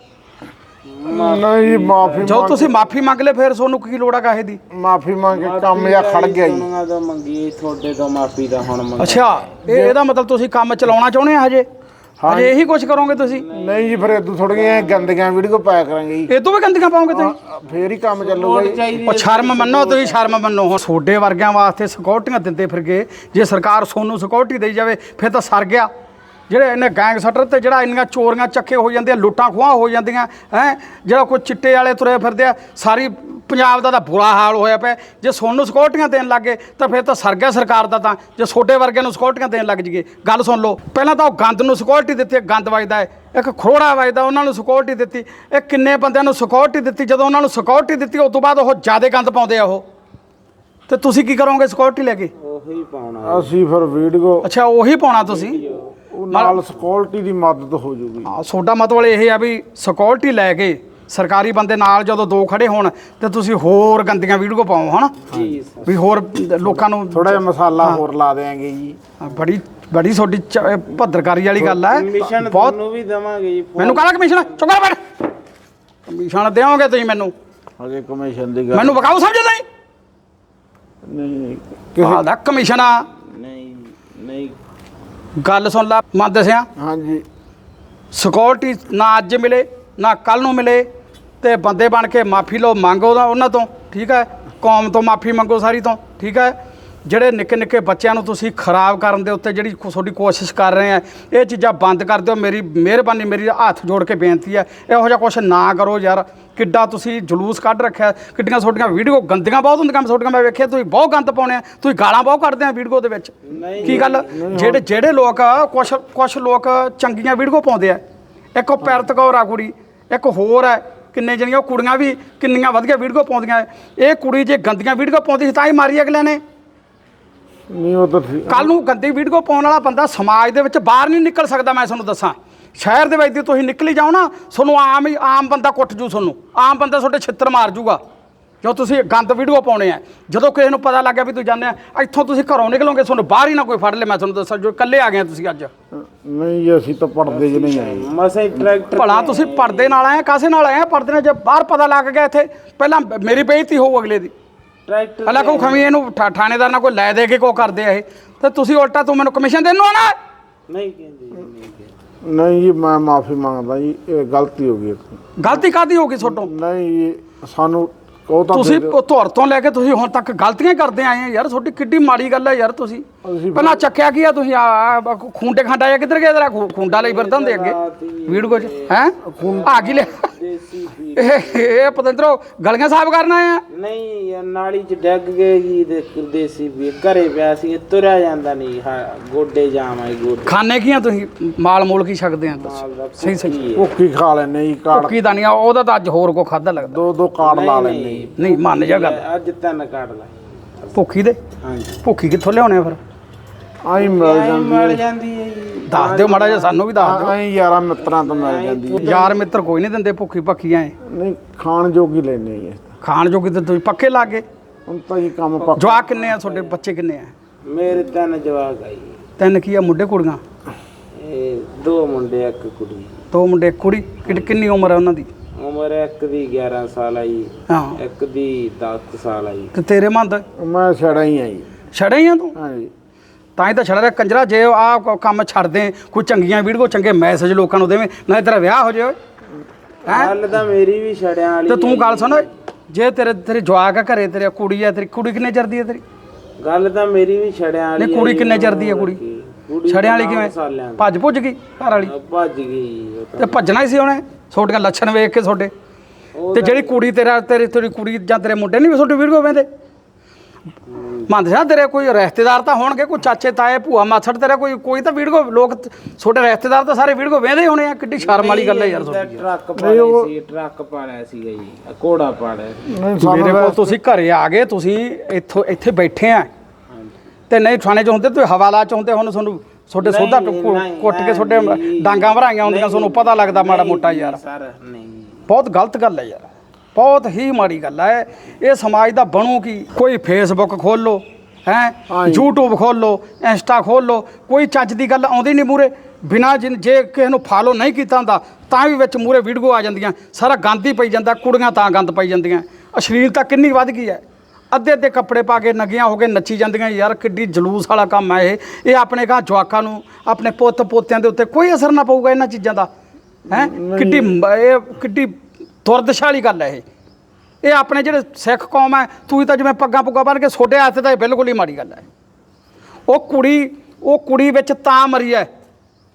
[SPEAKER 2] ਨਹੀਂ ਮਾਫੀ
[SPEAKER 1] ਜੋ ਤੁਸੀਂ ਮਾਫੀ ਮੰਗ ਲੈ ਫਿਰ ਤੁਹਾਨੂੰ ਕੀ ਲੋੜ ਆ ਕਾਹੇ ਦੀ?
[SPEAKER 2] ਮਾਫੀ ਮੰਗ ਕੇ ਕੰਮ ਜਾਂ ਖੜ ਗਿਆ ਜੀ।
[SPEAKER 3] ਮੰਗੀ ਤੁਹਾਡੇ ਤੋਂ ਮਾਫੀ ਦਾ ਹੁਣ ਮੰਗ।
[SPEAKER 1] ਅੱਛਾ ਇਹ ਇਹਦਾ ਮਤਲਬ ਤੁਸੀਂ ਕੰਮ ਚਲਾਉਣਾ ਚਾਹੁੰਦੇ ਆ ਹਜੇ? ਹਜੇ ਇਹੀ ਕੁਝ ਕਰੋਗੇ ਤੁਸੀਂ?
[SPEAKER 2] ਨਹੀਂ ਜੀ ਫਿਰ ਇਦੋਂ ਥੋੜੀਆਂ ਗੰਦੀਆਂ ਵੀਡੀਓ ਪਾਇਆ ਕਰਾਂਗੇ ਜੀ।
[SPEAKER 1] ਇਹ ਤੋਂ ਵੀ ਗੰਦੀਆਂ ਪਾਓਗੇ ਤੁਸੀਂ?
[SPEAKER 2] ਫੇਰ ਹੀ ਕੰਮ ਚੱਲੂਗਾ ਜੀ।
[SPEAKER 1] ਉਹ ਸ਼ਰਮ ਮੰਨੋ ਤੁਸੀਂ ਸ਼ਰਮ ਮੰਨੋ। ਹੁਣ ਛੋਡੇ ਵਰਗਿਆਂ ਵਾਸਤੇ ਸਿਕਿਉਰਟੀਆਂ ਦਿੰਦੇ ਫਿਰ ਗਏ ਜੇ ਸਰਕਾਰ ਸੋਨੂੰ ਸਿਕਿਉਰਟੀ ਦੇਈ ਜਾਵੇ ਫਿਰ ਤਾਂ ਸਰ ਗਿਆ। ਜਿਹੜੇ ਇਹਨੇ ਗੈਂਗਸਟਰ ਤੇ ਜਿਹੜਾ ਇੰਨੀਆਂ ਚੋਰੀਆਂ ਚੱਕੇ ਹੋ ਜਾਂਦੀਆਂ ਲੁੱਟਾਂ ਖੋਹਾਂ ਹੋ ਜਾਂਦੀਆਂ ਹੈ? ਜਿਹੜਾ ਕੋਈ ਚਿੱਟੇ ਵਾਲੇ ਤੁਰੇ ਫਿਰਦੇ ਆ ਸਾਰੀ ਪੰਜਾਬ ਦਾ ਤਾਂ ਬੁਰਾ ਹਾਲ ਹੋਇਆ ਪਿਆ। ਜੇ ਸੋਨੂੰ ਸਿਕਿਉਰਟੀਆਂ ਦੇਣ ਲੱਗੇ ਤਾਂ ਫਿਰ ਤਾਂ ਸਰ ਗਿਆ ਸਰਕਾਰ ਦਾ ਤਾਂ। ਜੇ ਛੋਡੇ ਵਰਗਿਆਂ ਨੂੰ ਸਿਕਿਉਰਟੀਆਂ ਦੇਣ ਲੱਗ ਜੀਏ ਗੱਲ ਸੁਣ ਲਓ ਪਹਿਲਾਂ ਤਾਂ ਉਹ ਗੰਦ ਨੂੰ ਸਿਕਿਉਰਟੀ ਦਿੱਤੀ ਗੰਦ ਵੱਜਦਾ ਹੈ ਇੱਕ ਖਰੋੜਾ ਵੱਜਦਾ ਉਹਨਾਂ ਨੂੰ ਸਿਕਿਉਰਟੀ ਦਿੱਤੀ ਇਹ ਕਿੰਨੇ ਬੰਦਿਆਂ ਨੂੰ ਸਿਕਿਉਰਟੀ ਦਿੱਤੀ ਜਦੋਂ ਉਹਨਾਂ ਨੂੰ ਸਿਕਿਉਰਟੀ ਦਿੱਤੀ ਉਸ ਤੋਂ ਬਾਅਦ ਉਹ ਜ਼ਿਆਦਾ ਗੰਦ ਪਾਉਂਦੇ ਆ ਉਹ। ਤੇ ਤੁਸੀਂ ਕੀ ਕਰੋਗੇ ਸਿਕਿਉਰਟੀ ਲੈ ਕੇ?
[SPEAKER 3] ਉਹੀ ਪਾਉਣਾ।
[SPEAKER 2] ਅਸੀਂ ਫਿਰ ਵੀਡੀਓ
[SPEAKER 1] ਅੱਛਾ ਉਹੀ ਪਾਉਣਾ ਤੁਸੀਂ?
[SPEAKER 2] ਉਹ ਨਾਲ ਸਿਕਿਉਰਿਟੀ ਦੀ ਮਦਦ ਹੋ ਜੂਗੀ।
[SPEAKER 1] ਆ ਤੁਹਾਡਾ ਮਤਲਬ ਇਹ ਆ ਵੀ ਸਿਕਿਉਰਟੀ ਲੈ ਕੇ ਸਰਕਾਰੀ ਬੰਦੇ ਨਾਲ ਜਦੋਂ ਦੋ ਖੜੇ ਹੋਣ ਤੇ ਤੁਸੀਂ ਹੋਰ ਗੰਦੀਆਂ ਵੀਡੀਓ ਪਾਓ ਹਨਾ?
[SPEAKER 3] ਜੀ
[SPEAKER 1] ਵੀ ਹੋਰ ਲੋਕਾਂ ਨੂੰ
[SPEAKER 2] ਥੋੜਾ ਜਿਹਾ ਮਸਾਲਾ ਹੋਰ ਲਾ ਦੇਾਂਗੇ ਜੀ।
[SPEAKER 1] ਬੜੀ ਬੜੀ ਤੁਹਾਡੀ ਭੱਦਰਕਾਰੀ ਵਾਲੀ ਗੱਲ ਹੈ
[SPEAKER 3] ਮਿਸ਼ਨ
[SPEAKER 1] ਬਹੁਤ
[SPEAKER 3] ਤੁਹਾਨੂੰ ਵੀ ਦਵਾਂਗੇ ਜੀ
[SPEAKER 1] ਮੈਨੂੰ ਕਾਹਦਾ ਕਮਿਸ਼ਨ ਚੁੱਕਾ ਬੈਠ। ਕਮਿਸ਼ਨ ਦੇਵੋਗੇ ਤੁਸੀਂ ਮੈਨੂੰ।
[SPEAKER 2] ਹਜੇ ਕਮਿਸ਼ਨ ਦੀ ਗੱਲ
[SPEAKER 1] ਮੈਨੂੰ ਬਕਾਉ ਸਮਝਦਾ ਨਹੀਂ।
[SPEAKER 2] ਨਹੀਂ ਕਿਸੇ
[SPEAKER 1] ਆਦਾ ਕਮਿਸ਼ਨ ਆ।
[SPEAKER 3] ਨਹੀਂ ਨਹੀਂ।
[SPEAKER 1] ਗੱਲ ਸੁਣ ਲੈ ਮੈਂ ਦੱਸਿਆ?
[SPEAKER 2] ਹਾਂਜੀ।
[SPEAKER 1] ਸਿਕਿਉਰਿਟੀ ਨਾ ਅੱਜ ਮਿਲੇ ਨਾ ਕੱਲ ਨੂੰ ਮਿਲੇ ਤੇ ਬੰਦੇ ਬਣ ਕੇ ਮਾਫੀ ਲਓ ਮੰਗੋ ਉਹਨਾਂ ਤੋਂ ਠੀਕ ਹੈ? ਕੌਮ ਤੋਂ ਮਾਫੀ ਮੰਗੋ ਸਾਰੀ ਤੋਂ ਠੀਕ ਹੈ? ਜਿਹੜੇ ਨਿੱਕੇ ਨਿੱਕੇ ਬੱਚਿਆਂ ਨੂੰ ਤੁਸੀਂ ਖਰਾਬ ਕਰਨ ਦੇ ਉੱਤੇ ਜਿਹੜੀ ਤੁਹਾਡੀ ਕੋਸ਼ਿਸ਼ ਕਰ ਰਹੇ ਆ ਇਹ ਚੀਜ਼ਾਂ ਬੰਦ ਕਰ ਦਿਓ। ਮੇਰੀ ਮਿਹਰਬਾਨੀ ਮੇਰੀ ਹੱਥ ਜੋੜ ਕੇ ਬੇਨਤੀ ਹੈ ਇਹੋ ਜਿਹਾ ਕੁਛ ਨਾ ਕਰੋ ਯਾਰ। ਕਿੱਡਾ ਤੁਸੀਂ ਜਲੂਸ ਕੱਢ ਰੱਖਿਆ ਕਿੱਡੀਆਂ ਤੁਹਾਡੀਆਂ ਵੀਡੀਓ ਗੰਦੀਆਂ ਬਹੁਤ ਹੁੰਦੀਆਂ ਤੁਹਾਡੀਆਂ ਮੈਂ ਵੇਖਿਆ ਤੁਸੀਂ ਬਹੁਤ ਗੰਦ ਪਾਉਣੇ ਆ ਤੁਸੀਂ ਗਾਲਾਂ ਬਹੁਤ ਕੱਢਦੇ ਆ ਵੀਡੀਓ ਦੇ ਵਿੱਚ। ਕੀ ਗੱਲ? ਜਿਹੜੇ ਜਿਹੜੇ ਲੋਕ ਕੁਛ ਕੁਛ ਲੋਕ ਚੰਗੀਆਂ ਵੀਡੀਓ ਪਾਉਂਦੇ ਆ। ਇੱਕ ਉਹ ਪੈਰਤ ਕੌਰ ਆ ਕੁੜੀ ਇੱਕ ਹੋਰ ਹੈ ਕਿੰਨੇ ਜਣੀਆਂ ਉਹ ਕੁੜੀਆਂ ਵੀ ਕਿੰਨੀਆਂ ਵਧੀਆ ਵੀਡੀਓ ਪਾਉਂਦੀਆਂ। ਇਹ ਕੁੜੀ ਜੇ ਗੰਦੀਆਂ ਵੀਡੀਓ ਪਾਉਂਦੀ ਸੀ ਤਾਂ ਹੀ ਮਾਰੀ ਅਗਲੇ ਨੇ।
[SPEAKER 2] ਨਹੀਂ ਉਹ ਤਾਂ ਠੀਕ-
[SPEAKER 1] ਕੱਲ ਨੂੰ ਗੰਦੀ ਵੀਡੀਓ ਪਾਉਣ ਵਾਲਾ ਬੰਦਾ ਸਮਾਜ ਦੇ ਵਿੱਚ ਬਾਹਰ ਨਹੀਂ ਨਿਕਲ ਸਕਦਾ ਮੈਂ ਤੁਹਾਨੂੰ ਦੱਸਾਂ। ਸ਼ਹਿਰ ਦੇ ਵਿੱਚ ਦੀ ਤੁਸੀਂ ਨਿਕਲੀ ਜਾਓ ਨਾ ਤੁਹਾਨੂੰ ਆਮ ਹੀ ਆਮ ਬੰਦਾ ਕੁੱਟ ਜੂ ਤੁਹਾਨੂੰ। ਆਮ ਬੰਦਾ ਤੁਹਾਡੇ ਛਿੱਤਰ ਮਾਰ ਜੂਗਾ। ਜੋ ਤੁਸੀਂ ਗੰਦ ਵੀਡੀਓ ਪਾਉਣੇ ਆ। ਜਦੋਂ ਕਿਸੇ ਨੂੰ ਪਤਾ ਲੱਗਿਆ ਵੀ ਤੁਸੀਂ ਜਾਂਦੇ ਆ ਇੱਥੋਂ ਤੁਸੀਂ ਘਰੋਂ ਨਿਕਲੋਗੇ ਤੁਹਾਨੂੰ ਬਾਹਰ ਹੀ ਨਾ ਕੋਈ ਫੜ ਲੇ ਮੈਂ ਤੁਹਾਨੂੰ ਦੱਸਾਂ ਜੋ ਇਕੱਲੇ ਆ ਗਏ ਆ ਤੁਸੀਂ ਅੱਜ।
[SPEAKER 2] ਨਹੀਂ ਜੀ, ਅਸੀਂ ਤਾਂ ਪੜਦੇ ਜ ਨਹੀਂ ਆਏ।
[SPEAKER 3] ਮਸਾ ਹੀ ਟਰੈਕਟਰ
[SPEAKER 1] ਭਲਾ ਤੁਸੀਂ ਪਰਦੇ ਨਾਲ ਆਏ ਆ, ਕਾਸੇ ਨਾਲ ਆਏ ਆ? ਪਰਦੇ ਨਾਲ ਜੇ ਬਾਹਰ ਪਤਾ ਲੱਗ ਗਿਆ ਇੱਥੇ ਪਹਿਲਾਂ ਮੇਰੀ ਬੇਇੱਜ਼ਤੀ ਹੋਊ ਅਗਲੇ ਦੀ।
[SPEAKER 3] ਟਰੈਕਟਰ
[SPEAKER 1] ਪਹਿਲਾਂ ਕੋ ਖਮੀ ਇਹਨੂੰ ਠਾ- ਥਾਣੇਦਾਰ ਨਾਲ ਕੋਈ ਲੈ ਦੇ ਕੇ ਕੋ ਕਰਦੇ ਆ ਇਹ? ਤੇ ਤੁਸੀਂ ਉਲਟਾ ਤੂੰ ਮੈਨੂੰ ਕਮਿਸ਼ਨ ਦੇਣ ਨੂੰ ਆਣਾ
[SPEAKER 3] ਨਹੀਂ ਕਹਿੰਦੇ ਜੀ, ਨਹੀਂ ਕਹਿੰਦੇ।
[SPEAKER 2] ਨਹੀਂ ਜੀ ਮੈਂ ਮਾਫੀ ਮੰਗਦਾ ਜੀ ਇਹ ਗਲਤੀ ਹੋ ਗਈ ਇੱਕ।
[SPEAKER 1] ਗਲਤੀ ਕਾਦੀ ਹੋ ਗਈ ਤੁਹਾਡੋਂ
[SPEAKER 2] ਨਹੀਂ ਜੀ, ਸਾਨੂੰ ਉਹ ਤਾਂ
[SPEAKER 1] ਤੁਸੀਂ ਧੁਰ ਤੋਂ ਲੈ ਕੇ ਤੁਸੀਂ ਹੁਣ ਤੱਕ ਗਲਤੀਆਂ ਹੀ ਕਰਦੇ ਆਏ ਆ ਯਾਰ ਤੁਹਾਡੀ ਕਿੱਡੀ ਮਾੜੀ ਗੱਲ ਹੈ ਯਾਰ ਤੁਸੀਂ।
[SPEAKER 2] ਅਸੀਂ
[SPEAKER 1] ਪਹਿਲਾਂ ਚੱਕਿਆ ਕੀ ਆ ਤੁਸੀਂ? ਆ ਆ ਖੂੰਡੇ ਖਾਂਡਾ ਜਾਂ ਕਿੱਧਰ ਗਿਆ ਤੇਰਾ ਖੂ- ਖੂੰਡਾ ਲਈ ਫਿਰਦਾ ਹੁੰਦੇ ਅੱਗੇ। ਵੀਡੀਓ ਚ ਹੈ? ਆ ਕੀ ਲੈ
[SPEAKER 3] ਦੇਸੀ ਵੀ
[SPEAKER 1] ਇਹ ਇਹ ਪਤੰਦਰੋ ਗਲੀਆਂ ਸਾਫ਼ ਕਰਨ ਆਏ ਆ?
[SPEAKER 3] ਨਹੀਂ ਇਹ ਨਾਲੀ ਚ ਡਿੱਗ ਗਏ ਜੀ ਦੇ ਦੇਸੀ ਵੀ ਘਰੇ ਪਿਆ ਸੀ ਇਹ ਤੁਰਿਆ ਜਾਂਦਾ ਨਹੀਂ ਹਾਂ ਗੋਡੇ ਜਾਮ ਆਏ ਗੋਡੇ।
[SPEAKER 1] ਖਾਣੇ ਕੀ ਆ ਤੁਸੀਂ? ਮਾਲ ਮੂਲ ਕੀ ਛਕਦੇ ਆ?
[SPEAKER 3] ਦਾ
[SPEAKER 1] ਸਹੀ ਸਹੀ।
[SPEAKER 3] ਭੁੱਖੀ
[SPEAKER 2] ਖਾ ਲੈਣੇ ਜੀ ਕਾੜ।
[SPEAKER 1] ਭੁੱਕੀ ਦਾਨੀਆਂ ਉਹਦਾ ਤਾਂ ਅੱਜ ਹੋਰ ਕੋ ਖਾਦਾ ਲੱਗਦਾ।
[SPEAKER 2] ਦੋ ਦੋ ਕਾੜ ਲਾ ਜੀ
[SPEAKER 1] ਨਹੀਂ। ਮੰਨ ਜਾ ਗੱਲ।
[SPEAKER 3] ਅੱਜ ਤਿੰਨ ਕੱਢ ਲੈ
[SPEAKER 1] ਭੁੱਖੀ ਦੇ?
[SPEAKER 3] ਹਾਂਜੀ।
[SPEAKER 1] ਭੁੱਖੀ ਕਿੱਥੋਂ ਲਿਆਉਣੇ ਆ ਫਿਰ?
[SPEAKER 2] ਆਈ ਮਿਲ ਜਾਂਦੀ
[SPEAKER 3] ਮਿਲ ਜਾਂਦੀ ਹੈ। ਜੀ
[SPEAKER 1] ਦੱਸ ਦਿਓ ਮਾੜਾ ਜਿਹਾ ਸਾਨੂੰ ਵੀ ਦੱਸ ਦਿਓ।
[SPEAKER 2] ਆਈ ਯਾਰਾਂ ਮਿੱਤਰਾਂ ਤੋਂ ਮਿਲ ਜਾਂਦੀ ਹੈ।
[SPEAKER 1] ਯਾਰ ਮਿੱਤਰ ਕੋਈ ਨਹੀਂ ਦਿੰਦੇ ਭੁੱਖੀ ਭੱਖੀਆਂ ਐ।
[SPEAKER 2] ਨਹੀਂ ਖਾਣ ਜੋਗੀ ਲੈਣੇ ਜੀ
[SPEAKER 1] ਖਾਣ ਜੋਗੀ ਤੇ ਤੁਸੀਂ ਪੱਕੇ ਲਾ
[SPEAKER 2] ਹੁਣ ਤਾਂ ਜੀ ਕੰਮ ਪੱਕ
[SPEAKER 1] ਜਵਾਕ ਕਿੰਨੇ ਆ ਤੁਹਾਡੇ? ਬੱਚੇ ਕਿੰਨੇ ਆ?
[SPEAKER 3] ਮੇਰੇ ਤਿੰਨ ਜਵਾਕ ਆਈ
[SPEAKER 1] ਤਿੰਨ ਕੀ ਆ ਮੁੰਡੇ ਕੁੜੀਆਂ?
[SPEAKER 3] ਇਹ ਦੋ ਮੁੰਡੇ ਇੱਕ ਕੁੜੀ।
[SPEAKER 1] ਦੋ ਮੁੰਡੇ ਇੱਕ ਕੁੜੀ। ਕਿੰਨ- ਕਿੰਨੀ ਉਮਰ ਹੈ ਉਹਨਾਂ ਦੀ?
[SPEAKER 3] ਉਮਰ ਇੱਕ ਦੀ 11 ਸਾਲ ਆਈ
[SPEAKER 1] ਹਾਂ।
[SPEAKER 3] ਇੱਕ ਦੀ 10 ਸਾਲ ਆਈ
[SPEAKER 1] ਤੇ ਤੇਰੇ ਮੰਦ?
[SPEAKER 2] ਮੈਂ ਛੜਾ ਹੀ ਆਈ
[SPEAKER 1] ਛੜੇ ਹੀ ਆ ਤੂੰ?
[SPEAKER 2] ਹਾਂਜੀ
[SPEAKER 1] ਤਾਂ ਹੀ ਤਾਂ ਛੜਾ ਰਿਹਾ ਕੰਜਰਾ ਜੇ ਆਹ ਕੰਮ ਛੱਡ ਦੇ ਕੋਈ ਚੰਗੀਆਂ ਵੀਡੀਓ ਚੰਗੇ ਮੈਸੇਜ ਲੋਕਾਂ ਨੂੰ ਦੇਵੇਂ ਨਾ ਤੇਰਾ ਵਿਆਹ ਹੋ ਜਾਏ ਹੈ?
[SPEAKER 3] ਗੱਲ ਤਾਂ ਮੇਰੀ ਵੀ ਛੜਿਆਂ ਵਾਲੀ
[SPEAKER 1] ਤੇ ਤੂੰ ਗੱਲ। ਸੁਣ ਓਏ, ਜੇ ਤੇਰੇ ਤੇਰੇ ਜਵਾਕ ਆ ਘਰੇ ਤੇਰੇ ਕੁੜੀ ਆ ਤੇਰੀ ਕੁੜੀ ਕਿੰਨੇ ਚਿਰਦੀ ਆ ਤੇਰੀ?
[SPEAKER 3] ਗੱਲ ਤਾਂ ਮੇਰੀ ਵੀ ਛੜਿਆਂ ਵਾਲੀ
[SPEAKER 1] ਨਹੀਂ ਕੁੜੀ ਕਿੰਨੇ ਚਿਰਦੀ ਆ ਕੁੜੀ? ਛੜਿਆਂ ਵਾਲੀ ਕਿਵੇਂ। ਭੱਜ ਭੁੱਜ ਗਈ ਘਰ ਵਾਲੀ?
[SPEAKER 3] ਭੱਜ ਗਈ ਤਾਂ।
[SPEAKER 1] ਭੱਜਣਾ ਹੀ ਸੀ ਉਹਨੇ ਤੁਹਾਡੀਆਂ ਲੱਛਣ ਵੇਖ ਕੇ
[SPEAKER 3] ਉਹ
[SPEAKER 1] ਤੇ ਜਿਹੜੀ ਕੁੜੀ ਤੇਰਾ ਤੇਰੀ ਤੇਰੀ ਕੁੜੀ ਜਾਂ ਤੇਰੇ ਮੁੰਡੇ ਨਹੀਂ ਤੁਹਾਡੀ ਵੀਡੀਓ ਵੇਂਦੇ ਮੰਨ ਜਾ ਤੇਰੇ ਕੋਈ ਰਿਸ਼ਤੇਦਾਰ ਤਾਂ ਹੋਣਗੇ ਕੋਈ ਚਾਚੇ ਤਾਏ ਭੂਆ ਮਾਛੜ ਤੇਰਾ ਕੋਈ ਕੋਈ ਤਾਂ ਵੀਡੀਓ ਲੋਕ ਤੁਹਾਡੇ ਰਿਸ਼ਤੇਦਾਰ ਤਾਂ ਸਾਰੇ ਵੀਡੀਓ ਵੇਂਦੇ ਹੋਣੇ ਆ ਕਿੱਡੀ ਸ਼ਰਮ ਵਾਲੀ ਗੱਲ ਹੈ ਯਾਰ ਤੁਹਾਡੀ।
[SPEAKER 3] ਟਰੱਕ ਪਾਲਿਆ ਸੀ ਟਰੱਕ ਪਾਲਿਆ ਸੀਗਾ ਜੀ ਸੀ।
[SPEAKER 2] ਨਹੀਂ
[SPEAKER 1] ਮੇਰੇ ਕੋਲ ਤੁਸੀਂ ਘਰੇ ਆ ਗਏ ਤੁਸੀਂ ਇੱਥੋਂ ਇੱਥੇ ਬੈਠੇ ਆ। ਤੇ ਨਹੀਂ ਥਾਣੇ ਚ ਹੁੰਦੇ ਤੁਸੀਂ ਹਵਾਲਾ ਚ ਹੁੰਦੇ ਹੁਣ ਤੁਹਾਨੂੰ ਤੁਹਾਡੇ ਸੋਧਾ ਕੁੱਟ ਕੇ ਤੁਹਾਡੇ ਡਾਂਗਾ ਭਰਾਈਆਂ ਹੁੰਦੀਆਂ ਤੁਹਾਨੂੰ ਪਤਾ ਲੱਗਦਾ ਮਾੜਾ ਮੋਟਾ ਯਾਰ।
[SPEAKER 3] ਸਰ ਨਹੀਂ।
[SPEAKER 1] ਬਹੁਤ ਗਲਤ ਗੱਲ ਹੈ ਯਾਰ। ਬਹੁਤ ਹੀ ਮਾੜੀ ਗੱਲ ਹੈ। ਇਹ ਸਮਾਜ ਦਾ ਬਣੂ ਕੀ? ਕੋਈ ਫੇਸਬੁੱਕ ਖੋਲ ਹੈ। YouTube ਖੋਲ ਇੰਸਟਾ ਖੋਲ ਕੋਈ ਚੱਜ ਦੀ ਗੱਲ ਆਉਂਦੀ ਨਹੀਂ ਮੂਰੇ ਬਿਨਾ ਜੇ ਕਿਸੇ ਨੂੰ ਫਾਲੋ ਨਹੀਂ ਕੀਤਾ ਹੁੰਦਾ ਤਾਂ ਵੀ ਵਿੱਚ ਮੂਰੇ ਵੀਡੀਓ ਆ ਜਾਂਦੀਆਂ। ਸਾਰਾ ਗੰਦ ਹੀ ਪਈ ਜਾਂਦਾ ਕੁੜੀਆਂ ਤਾਂ ਗੰਦ ਪਾਈ ਜਾਂਦੀਆਂ। ਅਸ਼ਲੀਲਤਾ ਕਿੰਨੀ ਵੱਧ ਗਈ ਹੈ। ਅੱਧੇ ਅੱਧੇ ਕੱਪੜੇ ਪਾ ਕੇ ਨੰਗੀਆਂ ਹੋ ਕੇ ਨੱਚੀ ਜਾਂਦੀਆਂ ਯਾਰ ਕਿੱਡੀ ਜਲੂਸ ਵਾਲਾ ਕੰਮ ਹੈ ਇਹ। ਇਹ ਆਪਣੇ ਗਾਂ ਜਵਾਕਾਂ ਨੂੰ ਆਪਣੇ ਪੁੱਤ ਪੋਤਿਆਂ ਦੇ ਉੱਤੇ ਕੋਈ ਅਸਰ ਨਾ ਪਊਗਾ ਇਹਨਾਂ ਚੀਜ਼ਾਂ ਦਾ। ਹੈ? ਕਿੱਡੀ ਇਹ ਕਿੱਡੀ ਦੁਰਦਸ਼ਾ ਵਾਲੀ ਗੱਲ ਹੈ ਇਹ। ਇਹ ਆਪਣੇ ਜਿਹੜੇ ਸਿੱਖ ਕੌਮ ਹੈ ਤੂੰ ਤਾਂ ਜਿਵੇਂ ਪੱਗਾਂ ਪੁੱਗਾਂ ਬੰਨ ਕੇ ਛੋਟੇ ਹੱਥ ਤਾਂ ਇਹ ਬਿਲਕੁਲ ਹੀ ਮਾੜੀ ਗੱਲ ਹੈ। ਉਹ ਕੁੜੀ ਉਹ ਕੁੜੀ ਵਿੱਚ ਤਾਂ ਮਰੀ ਹੈ।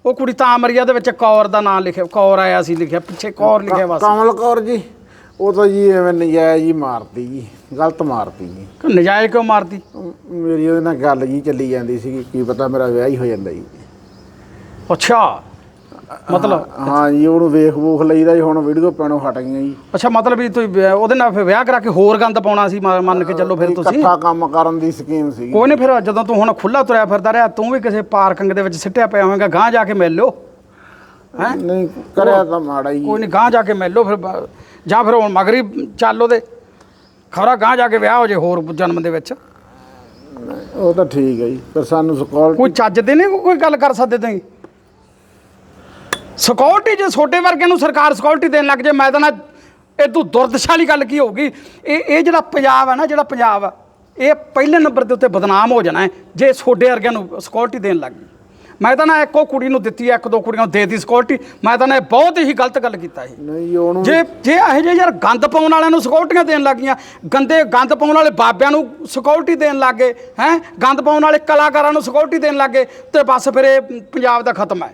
[SPEAKER 1] ਉਹ ਕੁੜੀ ਤਾਂ ਮਰੀ ਹੈ ਉਹਦੇ ਵਿੱਚ ਕੌਰ ਦਾ ਨਾਮ ਲਿਖਿਆ ਕੌਰ ਆਇਆ ਸੀ ਲਿਖਿਆ ਪਿੱਛੇ ਕੌਰ ਲਿਖਿਆ ਵਾ ਸੀ
[SPEAKER 2] ਕਮਲ ਕੌਰ ਜੀ ਉਹ ਤਾਂ ਜੀ ਐਵੇਂ ਨਜਾਇਜ਼ ਹੀ ਮਾਰਤੀ ਜੀ ਗਲਤ ਮਾਰਤੀ ਜੀ।
[SPEAKER 1] ਨਜਾਇਜ਼ ਕਿਉਂ ਮਾਰਦੀ?
[SPEAKER 2] ਮੇਰੀ ਉਹਦੇ ਨਾਲ ਗੱਲ ਜੀ ਚੱਲੀ ਜਾਂਦੀ ਸੀ ਕੀ ਪਤਾ ਮੇਰਾ ਵਿਆਹ ਹੀ ਹੋ ਜਾਂਦਾ ਜੀ।
[SPEAKER 1] ਅੱਛਾ। ਮਤਲਬ?
[SPEAKER 2] ਹਾਂ ਜੀ ਉਹਨੂੰ ਵੇਖ ਵੂਖ ਲਈਦਾ ਜੀ ਹੁਣ ਵੀਡੀਓ ਪੈਣੋਂ ਹਟ ਗਈਆਂ ਜੀ।
[SPEAKER 1] ਅੱਛਾ ਮਤਲਬ ਵੀ ਤੁਸੀਂ ਵਿਆਹ- ਉਹਦੇ ਨਾਲ ਫਿਰ ਵਿਆਹ ਕਰਾ ਕੇ ਹੋਰ ਗੰਦ ਪਾਉਣਾ ਸੀ ਮ- ਮੰਨ ਕੇ ਚੱਲੋ ਫਿਰ ਤੁਸੀਂ?
[SPEAKER 2] ਇਕੱਠਾ ਕੰਮ ਕਰਨ ਦੀ ਸਕੀਮ ਸੀ
[SPEAKER 1] ਕੋਈ ਨਹੀਂ ਫਿਰ ਜਦੋਂ ਤੂੰ ਹੁਣ ਖੁੱਲਾ ਤੁਰਿਆ ਫਿਰਦਾ ਰਿਹਾ ਤੂੰ ਵੀ ਕਿਸੇ ਪਾਰਕਿੰਗ ਦੇ ਵਿੱਚ ਸਿੱਟਿਆ ਪਿਆ ਹੋਵੇਂਗਾ ਗਾਂ ਜਾ ਕੇ ਮਿਲ ਲਿਓ। ਹੈਂ?
[SPEAKER 2] ਨਹੀਂ ਕਰਿਆ ਤਾਂ ਮਾੜਾ ਹੀ।
[SPEAKER 1] ਕੋਈ ਨਹੀਂ ਗਾਂ ਜਾ ਕੇ ਮਿਲ ਲਓ ਫਿਰ ਬ- ਜਾਂ ਫਿਰ ਹੁਣ ਮਗਰੀ ਚੱਲ ਉਹਦੇ। ਖਰਾ ਗਾਂ ਜਾ ਕੇ ਵਿਆਹ ਹੋ ਜੇ ਹੋਰ ਜਨਮ ਦੇ ਵਿੱਚ।
[SPEAKER 2] ਉਹ ਤਾਂ ਠੀਕ ਹੈ ਜੀ ਪਰ ਸਾਨੂੰ ਸਕਾਲ
[SPEAKER 1] ਕੋਈ ਚੱਜ ਦੇ ਨਹੀਂ ਕੋਈ ਗੱਲ ਕਰ ਸਕਦੇ ਤੁਸੀਂ? ਸਿਕਿਉਰਿਟੀ ਜੇ ਛੋਟੇ ਵਰਗੇ ਨੂੰ ਸਰਕਾਰ ਸਿਕਿਉਰਿਟੀ ਦੇਣ ਲੱਗ ਜੇ ਮੈਂ ਤਾਂ ਨਾ ਇਹ ਤੋਂ ਦੁਰਦਸ਼ਾ ਵਾਲੀ ਗੱਲ ਕੀ ਹੋਊਗੀ? ਇਹ ਇਹ ਜਿਹੜਾ ਪੰਜਾਬ ਹੈ ਨਾ ਜਿਹੜਾ ਪੰਜਾਬ ਆ ਇਹ ਪਹਿਲੇ ਨੰਬਰ ਦੇ ਉੱਤੇ ਬਦਨਾਮ ਹੋ ਜਾਣਾ ਹੈ ਜੇ ਛੋਟੇ ਵਰਗਿਆਂ ਨੂੰ ਸਿਕਿਉਰਿਟੀ ਦੇਣ ਲੱਗ ਗਈ। ਮੈਂ ਤਾਂ ਨਾ ਇੱਕੋ ਕੁੜੀ ਨੂੰ ਦਿੱਤੀ ਹੈ, ਇੱਕ ਦੋ ਕੁੜੀਆਂ ਨੂੰ ਦੇ ਦਿੱਤੀ ਸਿਕਿਉਰਿਟੀ ਮੈਂ ਤਾਂ ਨਾ ਇਹ ਬਹੁਤ ਹੀ ਗਲਤ ਗੱਲ ਕੀਤਾ ਇਹ।
[SPEAKER 2] ਨਹੀਂ ਉਹਨੂੰ
[SPEAKER 1] ਜੇ ਜੇ ਇਹੋ ਜਿਹੇ ਯਾਰ ਗੰਦ ਪਾਉਣ ਵਾਲਿਆਂ ਨੂੰ ਸਿਕਿਉਰਟੀਆਂ ਦੇਣ ਲੱਗੀਆਂ ਗੰਦੇ ਗੰਦ ਪਾਉਣ ਵਾਲੇ ਬਾਬਿਆਂ ਨੂੰ ਸਿਕਿਉਰਿਟੀ ਦੇਣ ਲੱਗੇ ਹੈ? ਗੰਦ ਪਾਉਣ ਵਾਲੇ ਕਲਾਕਾਰਾਂ ਨੂੰ ਸਿਕਿਉਰਿਟੀ ਦੇਣ ਲੱਗੇ ਤੇ ਬਸ ਫਿਰ ਇਹ ਪੰਜਾਬ ਦਾ ਖਤਮ ਹੈ।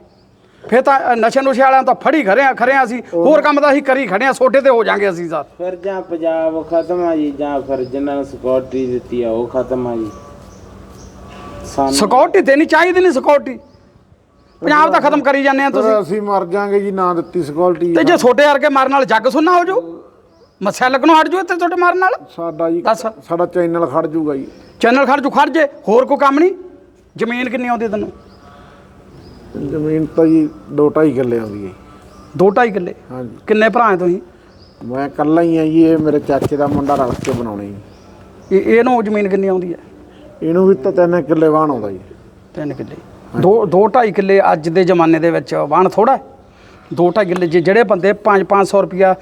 [SPEAKER 1] ਫਿਰ ਤਾਂ ਅ, ਨਸ਼ੇ ਨੁਸ਼ੇ ਵਾਲਿਆਂ ਤਾਂ ਫੜੀ ਖੜੇ ਆ ਖੜੇ ਆ ਅਸੀਂ। ਹੋਰ। ਕੰਮ ਤਾਂ ਅਸੀਂ ਕਰੀ ਖੜੇ ਆ ਛੋਟੇ ਤੇ ਹੋ ਜਾਾਂਗੇ ਅਸੀਂ ਸਰ
[SPEAKER 3] ਫਿਰ ਜਾਂ ਪੰਜਾਬ ਖਤਮ ਆ ਜੀ ਜਾਂ ਫਿਰ ਜਿਨ੍ਹਾਂ ਸਿਕਿਉਰਿਟੀ ਦਿੱਤੀ ਆ ਉਹ ਖਤਮ ਆ ਜੀ। ਸਾਨੂੰ
[SPEAKER 1] ਸਿਕਿਉਰਿਟੀ ਦੇਣੀ ਚਾਹੀਦੀ ਨਹੀਂ ਸਿਕਿਉਰਿਟੀ ਪੰਜਾਬ ਤਾਂ ਖਤਮ ਕਰੀ ਜਾਂਦੇ ਆ ਤੁਸੀਂ।
[SPEAKER 2] ਅਸੀਂ ਮਰ ਜਾਾਂਗੇ ਜੀ ਨਾ ਦਿੱਤੀ ਸਕਿਉਰਟੀ
[SPEAKER 1] ਤੇ ਜੇ ਛੋਟੇ ਵਰਗੇ ਮਾਰਨ ਨਾਲ ਜੱਗ ਸੁਣਨਾ ਹੋ ਜਾਊ? ਮੱਸਿਆ ਲੱਗਣੋਂ ਹਟ ਜਾਊ ਤੇ ਤੁਹਾਡੇ ਮਾਰਨ ਨਾਲ?
[SPEAKER 2] ਸਾਡਾ ਜੀ
[SPEAKER 1] ਦੱਸ।
[SPEAKER 2] ਸਾਡਾ ਚੈਨਲ ਖੜ ਜਾਊਗਾ ਜੀ।
[SPEAKER 1] ਚੈਨਲ ਖੜ ਜੂ ਖੜ ਜੇ ਹੋਰ ਕੋਈ ਕੰਮ ਨਹੀਂ? ਜ਼ਮੀਨ ਕਿੰਨੀ ਆਉਂਦੀ ਤੈਨੂੰ?
[SPEAKER 2] ਜ਼ਮੀਨ ਤਾਂ ਜੀ 2.5 ਕਿੱਲੇ ਆਉਂਦੀ ਹੈ
[SPEAKER 1] ਦੋ ਢਾਈ ਕਿੱਲੇ?
[SPEAKER 2] ਹਾਂਜੀ।
[SPEAKER 1] ਕਿੰਨੇ ਭਰਾ ਹੈ ਤੁਸੀਂ?
[SPEAKER 2] ਮੈਂ ਇਕੱਲਾ ਹੀ ਆ ਜੀ ਇਹ ਮੇਰੇ ਚਾਚੇ ਦਾ ਮੁੰਡਾ ਰਲ ਕੇ ਬਣਾਉਣੇ ਜੀ।
[SPEAKER 1] ਇਹ ਇਹਨੂੰ ਜ਼ਮੀਨ ਕਿੰਨੀ ਆਉਂਦੀ ਹੈ?
[SPEAKER 2] ਇਹਨੂੰ ਵੀ ਤਾਂ ਤਿੰਨ ਕਿੱਲੇ ਵਾਹਣ ਆਉਂਦਾ ਜੀ।
[SPEAKER 1] ਤਿੰਨ ਕਿੱਲੇ। ਦੋ ਦੋ ਢਾਈ ਕਿੱਲੇ ਅੱਜ ਦੇ ਜ਼ਮਾਨੇ ਦੇ ਵਿੱਚ ਵਾਣ ਥੋੜਾ ਦੋ ਢਾਈ ਕਿੱਲੇ ਜੇ ਜਿਹੜੇ ਬੰਦੇ 5 500 ਰੁਪਿਆ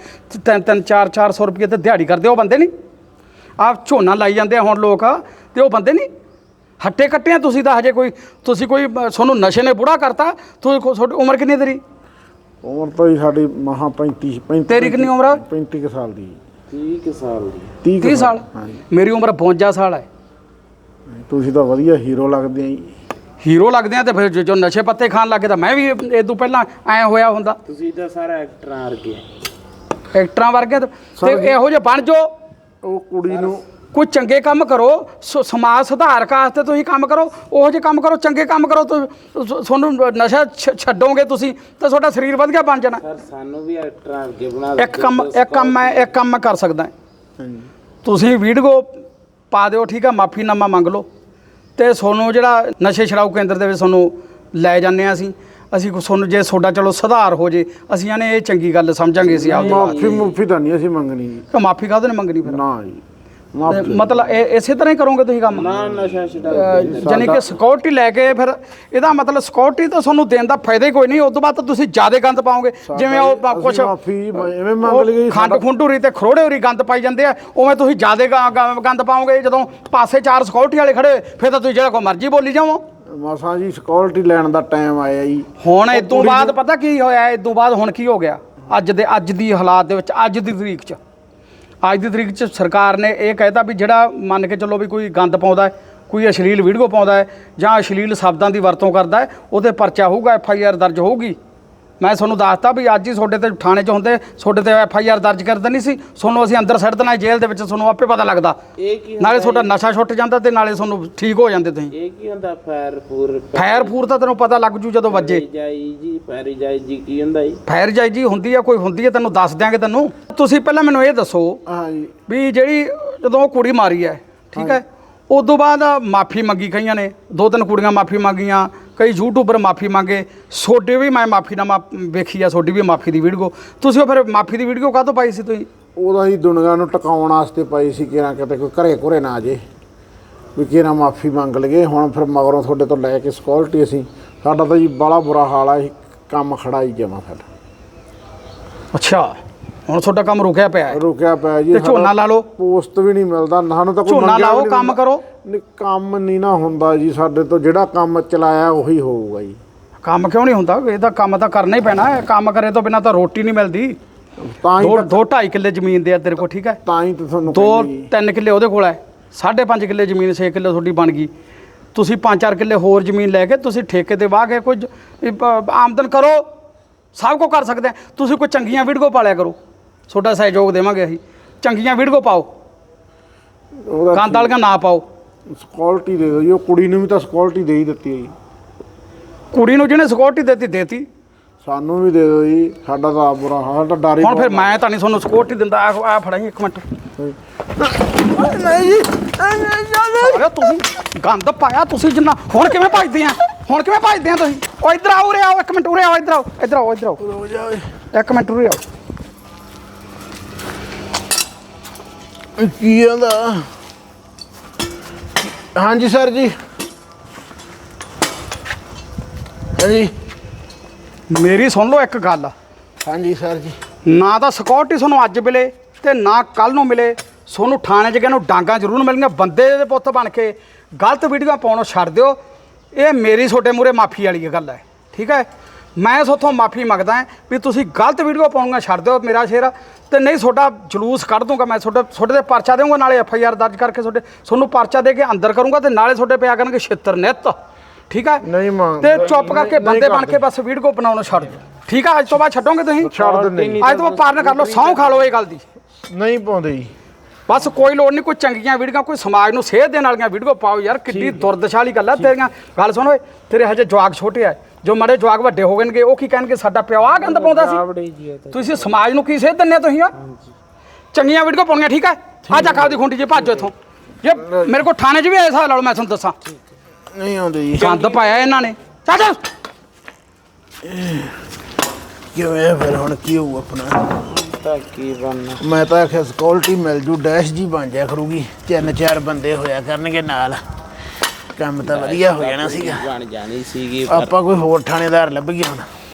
[SPEAKER 1] ਤਿੰਨ ਤਿੰਨ 4 400 ਰੁਪਏ ਤੇ ਦਿਹਾੜੀ ਕਰਦੇ ਉਹ ਬੰਦੇ ਨਹੀਂ? ਆਪ ਝੋਨਾ ਲਾਈ ਜਾਂਦੇ ਆ ਹੁਣ ਲੋਕ ਤੇ ਉਹ ਬੰਦੇ ਨਹੀਂ? ਹੱਟੇ ਕੱਟੇ ਆ ਤੁਸੀਂ ਤਾਂ ਹਜੇ ਕੋਈ ਤੁਸੀਂ ਕੋਈ ਅ, ਤੁਹਾਨੂੰ ਨਸ਼ੇ ਨੇ ਬੁੜਾ ਕਰਤਾ ਤੁਸੀਂ ਕੋ- ਤੁਹਾਡੀ ਉਮਰ ਕਿੰਨੀ ਹੈ ਤੇਰੀ?
[SPEAKER 2] ਉਮਰ ਤਾਂ ਜੀ ਸਾਡੀ ਮਹਾ 35 35
[SPEAKER 1] ਤੇਰੀ ਕਿੰਨੀ ਉਮਰ ਆ?
[SPEAKER 2] 35 ਕੁ ਸਾਲ ਦੀ ਜੀ।
[SPEAKER 3] 30 ਕੁ ਸਾਲ ਦੀ।
[SPEAKER 2] 30 ਕੁ
[SPEAKER 1] 30 ਸਾਲ?
[SPEAKER 2] ਹਾਂਜੀ।
[SPEAKER 1] ਮੇਰੀ ਉਮਰ 52 ਸਾਲ ਹੈ।
[SPEAKER 2] ਤੁਸੀਂ ਤਾਂ ਵਧੀਆ ਹੀਰੋ ਲੱਗਦੇ ਆ ਜੀ।
[SPEAKER 1] ਹੀਰੋ ਲੱਗਦੇ ਆ ਤੇ ਫਿਰ ਜੋ- ਜੋ ਨਸ਼ੇ ਪੱਤੇ ਖਾਣ ਲੱਗੇ ਤਾਂ ਮੈਂ ਵੀ ਇਹ ਤੋਂ ਪਹਿਲਾਂ ਐ ਹੋਇਆ ਹੁੰਦਾ।
[SPEAKER 3] ਤੁਸੀਂ ਤਾਂ ਸਾਰਾ ਐਕਟਰਾਂ ਵਰਗੇ
[SPEAKER 1] ਐਕਟਰਾਂ ਵਰਗੇ ਤੇ ਤੇ ਇਹੋ ਜਿਹੇ ਬਣ ਜਾਓ।
[SPEAKER 2] ਉਹ ਕੁੜੀ ਨੂੰ
[SPEAKER 1] ਕੋਈ ਚੰਗੇ ਕੰਮ ਕਰੋ ਸ- ਸਮਾਜ ਸੁਧਾਰਕ ਵਾਸਤੇ ਤੁਸੀਂ ਕੰਮ ਕਰੋ ਉਹੋ ਜਿਹੇ ਕੰਮ ਕਰੋ ਚੰਗੇ ਕੰਮ ਕਰੋ ਤੁਹਾਨੂੰ ਨਸ਼ਾ ਛੱਡੋਗੇ ਤੁਸੀਂ ਤਾਂ ਤੁਹਾਡਾ ਸਰੀਰ ਵਧੀਆ ਬਣ ਜਾਣਾ।
[SPEAKER 3] ਸਰ ਸਾਨੂੰ ਵੀ ਐਕਟਰਾਂ ਵਰਗੇ ਬਣਾ
[SPEAKER 1] ਇੱਕ ਕੰਮ ਇੱਕ ਕੰਮ ਮੈਂ ਇੱਕ ਕੰਮ ਮੈਂ ਕਰ ਸਕਦਾ। ਤੁਸੀਂ ਵੀਡੀਓ ਪਾ ਦਿਓ ਠੀਕ ਆ ਮਾਫੀਨਾਮਾ ਮੰਗ ਲਓ। ਤੇ ਤੁਹਾਨੂੰ ਜਿਹੜਾ ਨਸ਼ੇ ਛਡਾਊ ਕੇਂਦਰ ਦੇ ਵਿੱਚ ਤੁਹਾਨੂੰ ਲੈ ਜਾਂਦੇ ਆ ਅਸੀਂ। ਅਸੀਂ ਕੋ- ਤੁਹਾਨੂੰ ਜੇ ਤੁਹਾਡਾ ਚਲੋ ਸੁਧਾਰ ਹੋ ਜੇ ਅਸੀਂ ਇਹਨੇ ਇਹ ਚੰਗੀ ਗੱਲ ਸਮਝਾਂਗੇ ਅਸੀਂ ਆਪ
[SPEAKER 2] ਮਾਫੀ ਮੁਫੀ ਤਾਂ ਨਹੀਂ ਅਸੀਂ ਮੰਗਣੀ। ਜੀ
[SPEAKER 1] ਮਾਫੀ ਕਾਹਦੇ ਨੇ ਮੰਗਣੀ ਫਿਰ?
[SPEAKER 2] ਨਾ ਜੀ।
[SPEAKER 1] ਮਤਲਬ ਇਹ ਇਸੇ ਤਰ੍ਹਾਂ ਹੀ ਕਰੋਗੇ ਤੁਸੀਂ ਕੰਮ?
[SPEAKER 3] ਨਾ ਨਸ਼ਾ ਛਡਾਊ
[SPEAKER 1] ਯਾਨੀ ਕਿ ਸਿਕਿਉਰਿਟੀ ਲੈ ਕੇ ਫਿਰ ਇਹਦਾ ਮਤਲਬ ਸਿਕਿਉਰਿਟੀ ਤਾਂ ਤੁਹਾਨੂੰ ਦੇਣ ਦਾ ਫਾਇਦਾ ਹੀ ਕੋਈ ਨਹੀਂ ਉਸ ਤੋਂ ਬਾਅਦ ਤੁਸੀਂ ਜ਼ਿਆਦਾ ਗੰਦ ਪਾਓਗੇ। ਜਿਵੇਂ ਉਹ ਕੁਝ
[SPEAKER 2] ਮਾਫੀ ਐਵੇਂ ਮੰਗ ਲਈ
[SPEAKER 1] ਖੰਡ ਖੁੰਡੂਰੀ ਤੇ ਖਰੋੜੇ ਉਰੀ ਗੰਦ ਪਾਈ ਜਾਂਦੇ ਆ ਉਵੇਂ ਤੁਸੀਂ ਜ਼ਿਆਦਾ ਗੰਦ ਪਾਓਗੇ ਜਦੋਂ ਪਾਸੇ ਚਾਰ ਸਿਕਿਉਰਿਟੀ ਵਾਲੇ ਖੜੇ ਹੋਏ, ਫਿਰ ਤਾਂ ਤੁਸੀਂ ਜਿਹੜਾ ਕੋ ਮਰਜ਼ੀ ਬੋਲੀ ਜਾਵੋ।
[SPEAKER 2] ਮਸਾਂ ਜੀ ਸਕਿਉਰਟੀ ਲੈਣ ਦਾ ਟਾਈਮ ਆਇਆ ਜੀ।
[SPEAKER 1] ਹੁਣ ਇਸ ਤੋਂ ਬਾਅਦ ਪਤਾ ਕੀ ਹੋਇਆ ਇਸ ਤੋਂ ਬਾਅਦ ਹੁਣ ਕੀ ਹੋ ਗਿਆ? ਅੱਜ ਦੇ ਅੱਜ ਦੀ ਹਾਲਾਤ ਦੇ ਵਿੱਚ ਅੱਜ ਦੀ ਤਰੀਕ 'ਚ। ਅੱਜ ਦੀ ਤਰੀਕ 'ਚ ਸਰਕਾਰ ਨੇ ਇਹ ਕਹਿਤਾ ਵੀ ਜਿਹੜਾ ਮੰਨ ਕੇ ਚੱਲੋ ਵੀ ਕੋਈ ਗੰਦ ਪਾਉਂਦਾ ਹੈ, ਕੋਈ ਅਸ਼ਲੀਲ ਵੀਡੀਓ ਪਾਉਂਦਾ ਹੈ ਜਾਂ ਅਸ਼ਲੀਲ ਸ਼ਬਦਾਂ ਦੀ ਵਰਤੋਂ ਕਰਦਾ ਹੈ, ਉਹਦੇ ਪਰਚਾ ਹੋਊਗਾ ਐਫ ਆਈ ਆਰ ਦਰਜ ਹੋਊਗੀ। ਮੈਂ ਤੁਹਾਨੂੰ ਦੱਸਤਾ ਵੀ ਅੱਜ ਹੀ ਤੁਹਾਡੇ ਤੇ ਥਾਣੇ 'ਚ ਹੁੰਦੇ ਤੁਹਾਡੇ ਤੇ ਐਫ ਆਈ ਆਰ ਦਰਜ ਕਰ ਦੇਣੀ ਸੀ ਤੁਹਾਨੂੰ ਅਸੀਂ ਅੰਦਰ ਸੱਟ ਦੇਣਾ ਜੇਲ੍ਹ ਦੇ ਵਿੱਚ ਤੁਹਾਨੂੰ ਆਪੇ ਪਤਾ ਲੱਗਦਾ।
[SPEAKER 3] ਇਹ ਕੀ
[SPEAKER 1] ਨਾਲੇ ਤੁਹਾਡਾ ਨਸ਼ਾ ਛੁੱਟ ਜਾਂਦਾ ਤੇ ਨਾਲੇ ਤੁਹਾਨੂੰ ਠੀਕ ਹੋ ਜਾਂਦੇ ਤੁਸੀਂ।
[SPEAKER 3] ਇਹ ਕੀ ਹੁੰਦਾ ਫਾਇਰ ਪੂਰ
[SPEAKER 1] ਫਾਇਰ ਫੂਰ ਤਾਂ ਤੈਨੂੰ ਪਤਾ ਲੱਗ ਜੂ ਜਦੋਂ ਵੱਜੇ।
[SPEAKER 3] ਜਾਈ ਜੀ ਫਾਇਰ ਜਾਈ ਜੀ ਕੀ ਹੁੰਦਾ ਜੀ?
[SPEAKER 1] ਫਾਇਰ ਜਾਈ ਜੀ ਹੁੰਦੀ ਆ ਕੋਈ ਹੁੰਦੀ ਆ ਤੈਨੂੰ ਦੱਸ ਦਿਆਂਗੇ ਤੈਨੂੰ। ਤੁਸੀਂ ਪਹਿਲਾਂ ਮੈਨੂੰ ਇਹ ਦੱਸੋ
[SPEAKER 2] ਹਾਂ ਜੀ।
[SPEAKER 1] ਵੀ ਜਿਹੜੀ ਜਦੋਂ ਉਹ ਕੁੜੀ ਮਾਰੀ ਹੈ ਠੀਕ ਹੈ ਉਦੋਂ ਬਾਅਦ ਮਾਫੀ ਮੰਗੀ ਕਈਆਂ ਨੇ ਦੋ ਤਿੰਨ ਕੁੜੀਆਂ ਮਾਫੀ ਮੰਗੀਆਂ ਕਈ ਯੂਟਿਊਬਰ ਮਾਫੀ ਮੰਗੇ ਛੋਟੇ ਵੀ ਮੈਂ ਮਾਫੀ ਨਾ ਵੇਖੀ ਆ ਛੋਟੀ ਵੀ ਮਾਫੀ ਦੀ ਵੀਡੀਓ। ਤੁਸੀਂ ਉਹ ਫਿਰ ਮਾਫੀ ਦੀ ਵੀਡੀਓ ਕਾਹਤੋਂ ਪਾਈ ਸੀ ਤੁਸੀਂ?
[SPEAKER 2] ਉਹਦਾ ਹੀ ਦੁਨੀਆ ਨੂੰ ਟਿਕਾਉਣ ਵਾਸਤੇ ਪਾਈ ਸੀ ਕਿਰਾਂ ਕਿਤੇ ਕੋਈ ਘਰੇ ਘੁਰੇ ਨਾ ਆ ਜੇ। ਵੀ ਕਿਹਨਾਂ ਮਾਫੀ ਮੰਗ ਲਈਏ ਹੁਣ ਫਿਰ ਮਗਰੋਂ ਤੁਹਾਡੇ ਤੋਂ ਲੈ ਕੇ ਸਿਕਿਉਰਿਟੀ ਅਸੀਂ ਸਾਡਾ ਤਾਂ ਜੀ ਬੜਾ ਬੁਰਾ ਹਾਲ ਆ ਕੰਮ ਖੜਾ ਹੀ ਜਮਾ ਸਾਡਾ
[SPEAKER 1] ਅੱਛਾ ਹੁਣ ਤੁਹਾਡਾ ਕੰਮ ਰੁਕਿਆ ਪਿਆ ਹੈ।
[SPEAKER 2] ਰੁਕਿਆ ਪਿਆ ਜੀ
[SPEAKER 1] ਤੇ ਝੋਨਾ ਲਾ ਲਓ।
[SPEAKER 2] ਪੋਸਟ ਵੀ ਨਹੀਂ ਮਿਲਦਾ ਸਾਨੂੰ ਤਾਂ ਕੋਈ
[SPEAKER 1] ਝੋਨਾ ਲਾਓ ਕੰਮ। ਕਰੋ।
[SPEAKER 2] ਨਹੀਂ ਕੰਮ ਨਹੀਂ ਨਾ ਹੁੰਦਾ ਜੀ ਸਾਡੇ ਤੋਂ ਜਿਹੜਾ ਕੰਮ ਚਲਾਇਆ ਉਹੀ ਹੋਊਗਾ ਜੀ।
[SPEAKER 1] ਕੰਮ ਕਿਉਂ ਨਹੀਂ ਹੁੰਦਾ? ਇਹਦਾ ਕੰਮ ਤਾਂ ਕਰਨਾ ਹੀ ਪੈਣਾ। ਹੈ ਕੰਮ ਕਰੇ ਤੋਂ ਬਿਨਾ ਤਾਂ ਰੋਟੀ ਨਹੀਂ ਮਿਲਦੀ।
[SPEAKER 2] ਤਾਂ ਹੀ
[SPEAKER 1] ਦੋ ਦੋ ਢਾਈ ਕਿੱਲੇ ਜ਼ਮੀਨ ਦੇ ਆ ਤੇਰੇ ਕੋਲ ਠੀਕ ਹੈ?
[SPEAKER 2] ਤਾਂ ਹੀ ਤਾਂ ਤੁਹਾਨੂੰ
[SPEAKER 1] ਦੋ
[SPEAKER 2] ਕਹਿੰਦੇ ਜੀ।
[SPEAKER 1] ਤਿੰਨ ਕਿੱਲੇ ਉਹਦੇ ਕੋਲ ਹੈ। ਸਾਢੇ ਪੰਜ ਕਿੱਲੇ ਜ਼ਮੀਨ 6 ਕਿੱਲੇ ਤੁਹਾਡੀ ਬਣ ਗਈ। ਤੁਸੀਂ ਪੰਜ ਚਾਰ ਕਿੱਲੇ ਹੋਰ ਜ਼ਮੀਨ ਲੈ ਕੇ ਤੁਸੀਂ ਠੇਕੇ ਤੇ ਵਾਹ ਕੇ ਕੁਝ ਇਹ ਪ- ਆਮਦਨ ਕਰੋ। ਸਭ ਕੁਝ ਕਰ ਸਕਦੇ ਆ। ਤੁਸੀਂ ਕੋਈ ਚੰਗੀਆਂ ਵੀਡੀਓ ਪਾਲਿਆ ਕਰੋ। ਤੁਹਾਡਾ ਸਹਿਯੋਗ ਦੇਵਾਂਗੇ ਅਸੀਂ। ਚੰਗੀਆਂ ਵੀਡੀਓ ਪਾਓ।
[SPEAKER 2] ਉਹਦਾ
[SPEAKER 1] ਕੰਦ ਵਾਲੀਆਂ ਨਾ ਪਾਓ।
[SPEAKER 2] ਸਿਕਿਉਰਿਟੀ ਦੇ ਦਿਓ। ਜੀ ਉਹ ਕੁੜੀ ਨੂੰ ਵੀ ਤਾਂ ਸਿਕਿਉਰਿਟੀ ਦੇ ਹੀ ਦਿੱਤੀ ਹੈ ਜੀ।
[SPEAKER 1] ਕੁੜੀ ਨੂੰ ਜਿਹਨੇ ਸਿਕਿਉਰਿਟੀ ਦਿੱਤੀ ਦੇਤੀ।
[SPEAKER 2] ਸਾਨੂੰ ਵੀ ਦੇ ਦਿਓ ਜੀ। ਸਾਡਾ ਤਾਂ ਆਪ ਬੁਰਾ ਹਾਲ ਤਾਂ ਡਰ ਹੀ
[SPEAKER 1] ਹੁਣ ਫਿਰ
[SPEAKER 2] ਬਹੁਤ
[SPEAKER 1] ਮੈਂ ਤਾਂ ਨਹੀਂ ਤੁਹਾਨੂੰ ਸਿਕਿਉਰਿਟੀ ਦਿੰਦਾ। ਆ ਆ ਫੜਾਈ ਇੱਕ ਮਿੰਟ।
[SPEAKER 2] ਨਹੀਂ। ਜੀ
[SPEAKER 1] ਅਰੇ ਤੁਸੀਂ ਗੰਦ ਪਾਇਆ ਤੁਸੀਂ ਜਿੰਨਾ। ਹੁਣ ਕਿਵੇਂ ਭੱਜਦੇ ਆ? ਹੁਣ ਕਿਵੇਂ ਭੱਜਦੇ ਆ ਤੁਸੀਂ? ਉਹ ਇੱਧਰ ਆਓ ਉਰੇ ਆਓ ਇੱਕ ਮਿੰਟ ਉਰੇ ਆਓ ਇੱਧਰ ਆਓ ਇੱਧਰ ਆਓ ਇੱਧਰ ਆਓ। ਇੱਕ ਮਿੰਟ ਉਰੇ ਆਓ।
[SPEAKER 2] ਕੀ ਆਂਦਾ? ਹਾਂਜੀ ਸਰ ਜੀ। ਹਾਂਜੀ।
[SPEAKER 1] ਮੇਰੀ ਸੁਣ ਲਓ ਇੱਕ ਗੱਲ।
[SPEAKER 2] ਹਾਂਜੀ ਸਰ ਜੀ।
[SPEAKER 1] ਨਾ ਤਾਂ ਸਿਕਿਉਰਿਟੀ ਤੁਹਾਨੂੰ ਅੱਜ ਮਿਲੇ ਤੇ ਨਾ ਕੱਲ ਨੂੰ ਮਿਲੇ। ਤੁਹਾਨੂੰ ਥਾਣੇ 'ਚ ਨੂੰ ਡਾਂਗਾ ਜ਼ਰੂਰ ਮਿਲਣਗੀਆਂ ਬੰਦੇ ਦੇ ਪੁੱਤ ਬਣ ਕੇ। ਗਲਤ ਵੀਡੀਓ ਪਾਉਣੋਂ ਛੱਡ ਦਿਓ। ਇਹ ਮੇਰੀ ਛੋਟੇ ਮੂਰੇ ਮਾਫੀ ਵਾਲੀ ਗੱਲ ਹੈ। ਠੀਕ ਹੈ? ਮੈਂ ਤੁਹਾਥੋਂ ਮਾਫੀ ਮੰਗਦਾ ਹਾਂ ਵੀ ਤੁਸੀਂ ਗਲਤ ਵੀਡੀਓ ਪਾਉਣੀਆਂ ਛੱਡ ਦਿਓ ਮੇਰਾ ਸ਼ੇਰ। ਤੇ ਨਹੀਂ ਤੁਹਾਡਾ ਜਲੂਸ ਕੱਢ ਦੂੰਗਾ ਮੈਂ ਤੁਹਾਡੇ ਤੁਹਾਡੇ ਤੇ ਪਰਚਾ ਦੇਵਾਂਗਾ ਨਾਲੇ ਐਫ ਆਈ ਆਰ ਦਰਜ ਕਰਕੇ ਤੁਹਾਡੇ ਤੁਹਾਨੂੰ ਪਰਚਾ ਦੇ ਕੇ ਅੰਦਰ ਕਰੂੰਗਾ ਤੇ ਨਾਲੇ ਤੁਹਾਡੇ ਪਿਆ ਕਰਨਗੇ ਛਿੱਤਰ ਨਿੱਤ। ਠੀਕ ਹੈ
[SPEAKER 2] ਨਹੀਂ ਮੰਗ
[SPEAKER 1] ਤੇ ਚੁੱਪ ਕਰਕੇ ਬੰਦੇ ਬਣ। ਕੇ ਬਸ ਵੀਡੀਓ ਬਣਾਉਣੋਂ ਛੱਡ ਦਿਓ। ਠੀਕ ਹੈ ਅੱਜ ਤੋਂ ਬਾਅਦ ਛੱਡੋਗੇ ਤੁਸੀਂ?
[SPEAKER 2] ਛੱਡ ਦਿੰਦੇ
[SPEAKER 1] ਅੱਜ ਤੋਂ ਪਾਰਨ ਕਰ ਲਓ ਸਹੁੰ ਖਾ ਲਓ ਇਹ ਗੱਲ ਦੀ।
[SPEAKER 2] ਨਹੀਂ ਪਾਉਂਦੇ ਜੀ।
[SPEAKER 1] ਬਸ ਕੋਈ ਲੋੜ ਨਹੀਂ ਕੋਈ ਚੰਗੀਆਂ ਵੀਡੀਓ ਕੋਈ ਸਮਾਜ ਨੂੰ ਸੇਧ ਦੇਣ ਵਾਲੀਆਂ ਵੀਡੀਓ ਪਾਓ ਯਾਰ ਕਿੱਡੀ ਦੁਰਦਸ਼ਾ ਵਾਲੀ ਗੱਲ ਆ ਤੇਰੀਆਂ। ਗੱਲ ਸੁਣ ਓਏ ਤੇਰੇ ਹਜੇ ਜਵਾਕ ਛੋਟੇ ਆ। ਜੋ ਮੜੇ ਜਵਾਕ ਵੱਡੇ ਹੋ ਗਏ ਉਹ ਕੀ ਕਹਿਣਗੇ? ਸਾਡਾ ਪਿਓ ਆ ਗੰਦ ਪਾਉਂਦਾ ਸੀ।
[SPEAKER 3] ਜੀ
[SPEAKER 1] ਤੁਸੀਂ ਸਮਾਜ ਨੂੰ ਕੀ ਸੇਧ ਦਿੰਦੇ ਹੋ ਤੁਸੀਂ ਆ ਚੰਗੀਆਂ ਵੀਡੀਓ ਪਾਉਣੀਆਂ ਠੀਕ ਹੈ? ਆ ਜਾ ਖਾਦੀ ਖੁੰਡੀ ਜੇ ਭੱਜੋ ਇੱਥੋਂ। ਜੇ ਮੇਰੇ ਕੋਲ ਥਾਣੇ 'ਚ ਵੀ ਐਸਾ ਲਾ ਲਓ ਮੈਂ ਤੁਹਾਨੂੰ ਦੱਸਾਂ।
[SPEAKER 2] ਨਹੀਂ ਆਉਂਦੇ ਜੀ।
[SPEAKER 1] ਗੰਦ ਪਾਇਆ ਇਹਨਾਂ ਨੇ। ਚੱਲ ਚੱਲ।
[SPEAKER 2] ਕਿਵੇਂ ਫਿਰ ਹੁਣ ਕੀ ਹੋਊ ਆਪਣਾ?
[SPEAKER 3] ਤਾਂ ਕੀ ਬਣਨਾ?
[SPEAKER 2] ਮੈਂ ਤਾਂ ਆਖਿਆ ਸਿਕਿਉਰਿਟੀ ਮਿਲ ਜੂ ਡੈਸ਼ ਜੀ ਬਣ ਜਾ ਕਰੂਗੀ। ਤਿੰਨ ਚਾਰ ਬੰਦੇ ਹੋਇਆ ਕਰਨਗੇ ਨਾਲ। ਕੰਮ ਤਾਂ ਵਧੀਆ ਹੋ ਜਾਣਾ ਸੀਗਾ।
[SPEAKER 3] ਬਣ ਜਾਣੀ ਸੀਗੀ ਪਰ
[SPEAKER 2] ਆਪਾਂ ਕੋਈ ਹੋਰ ਥਾਣੇਦਾਰ ਲੱਭ ਗਿਆ ਹੁਣ।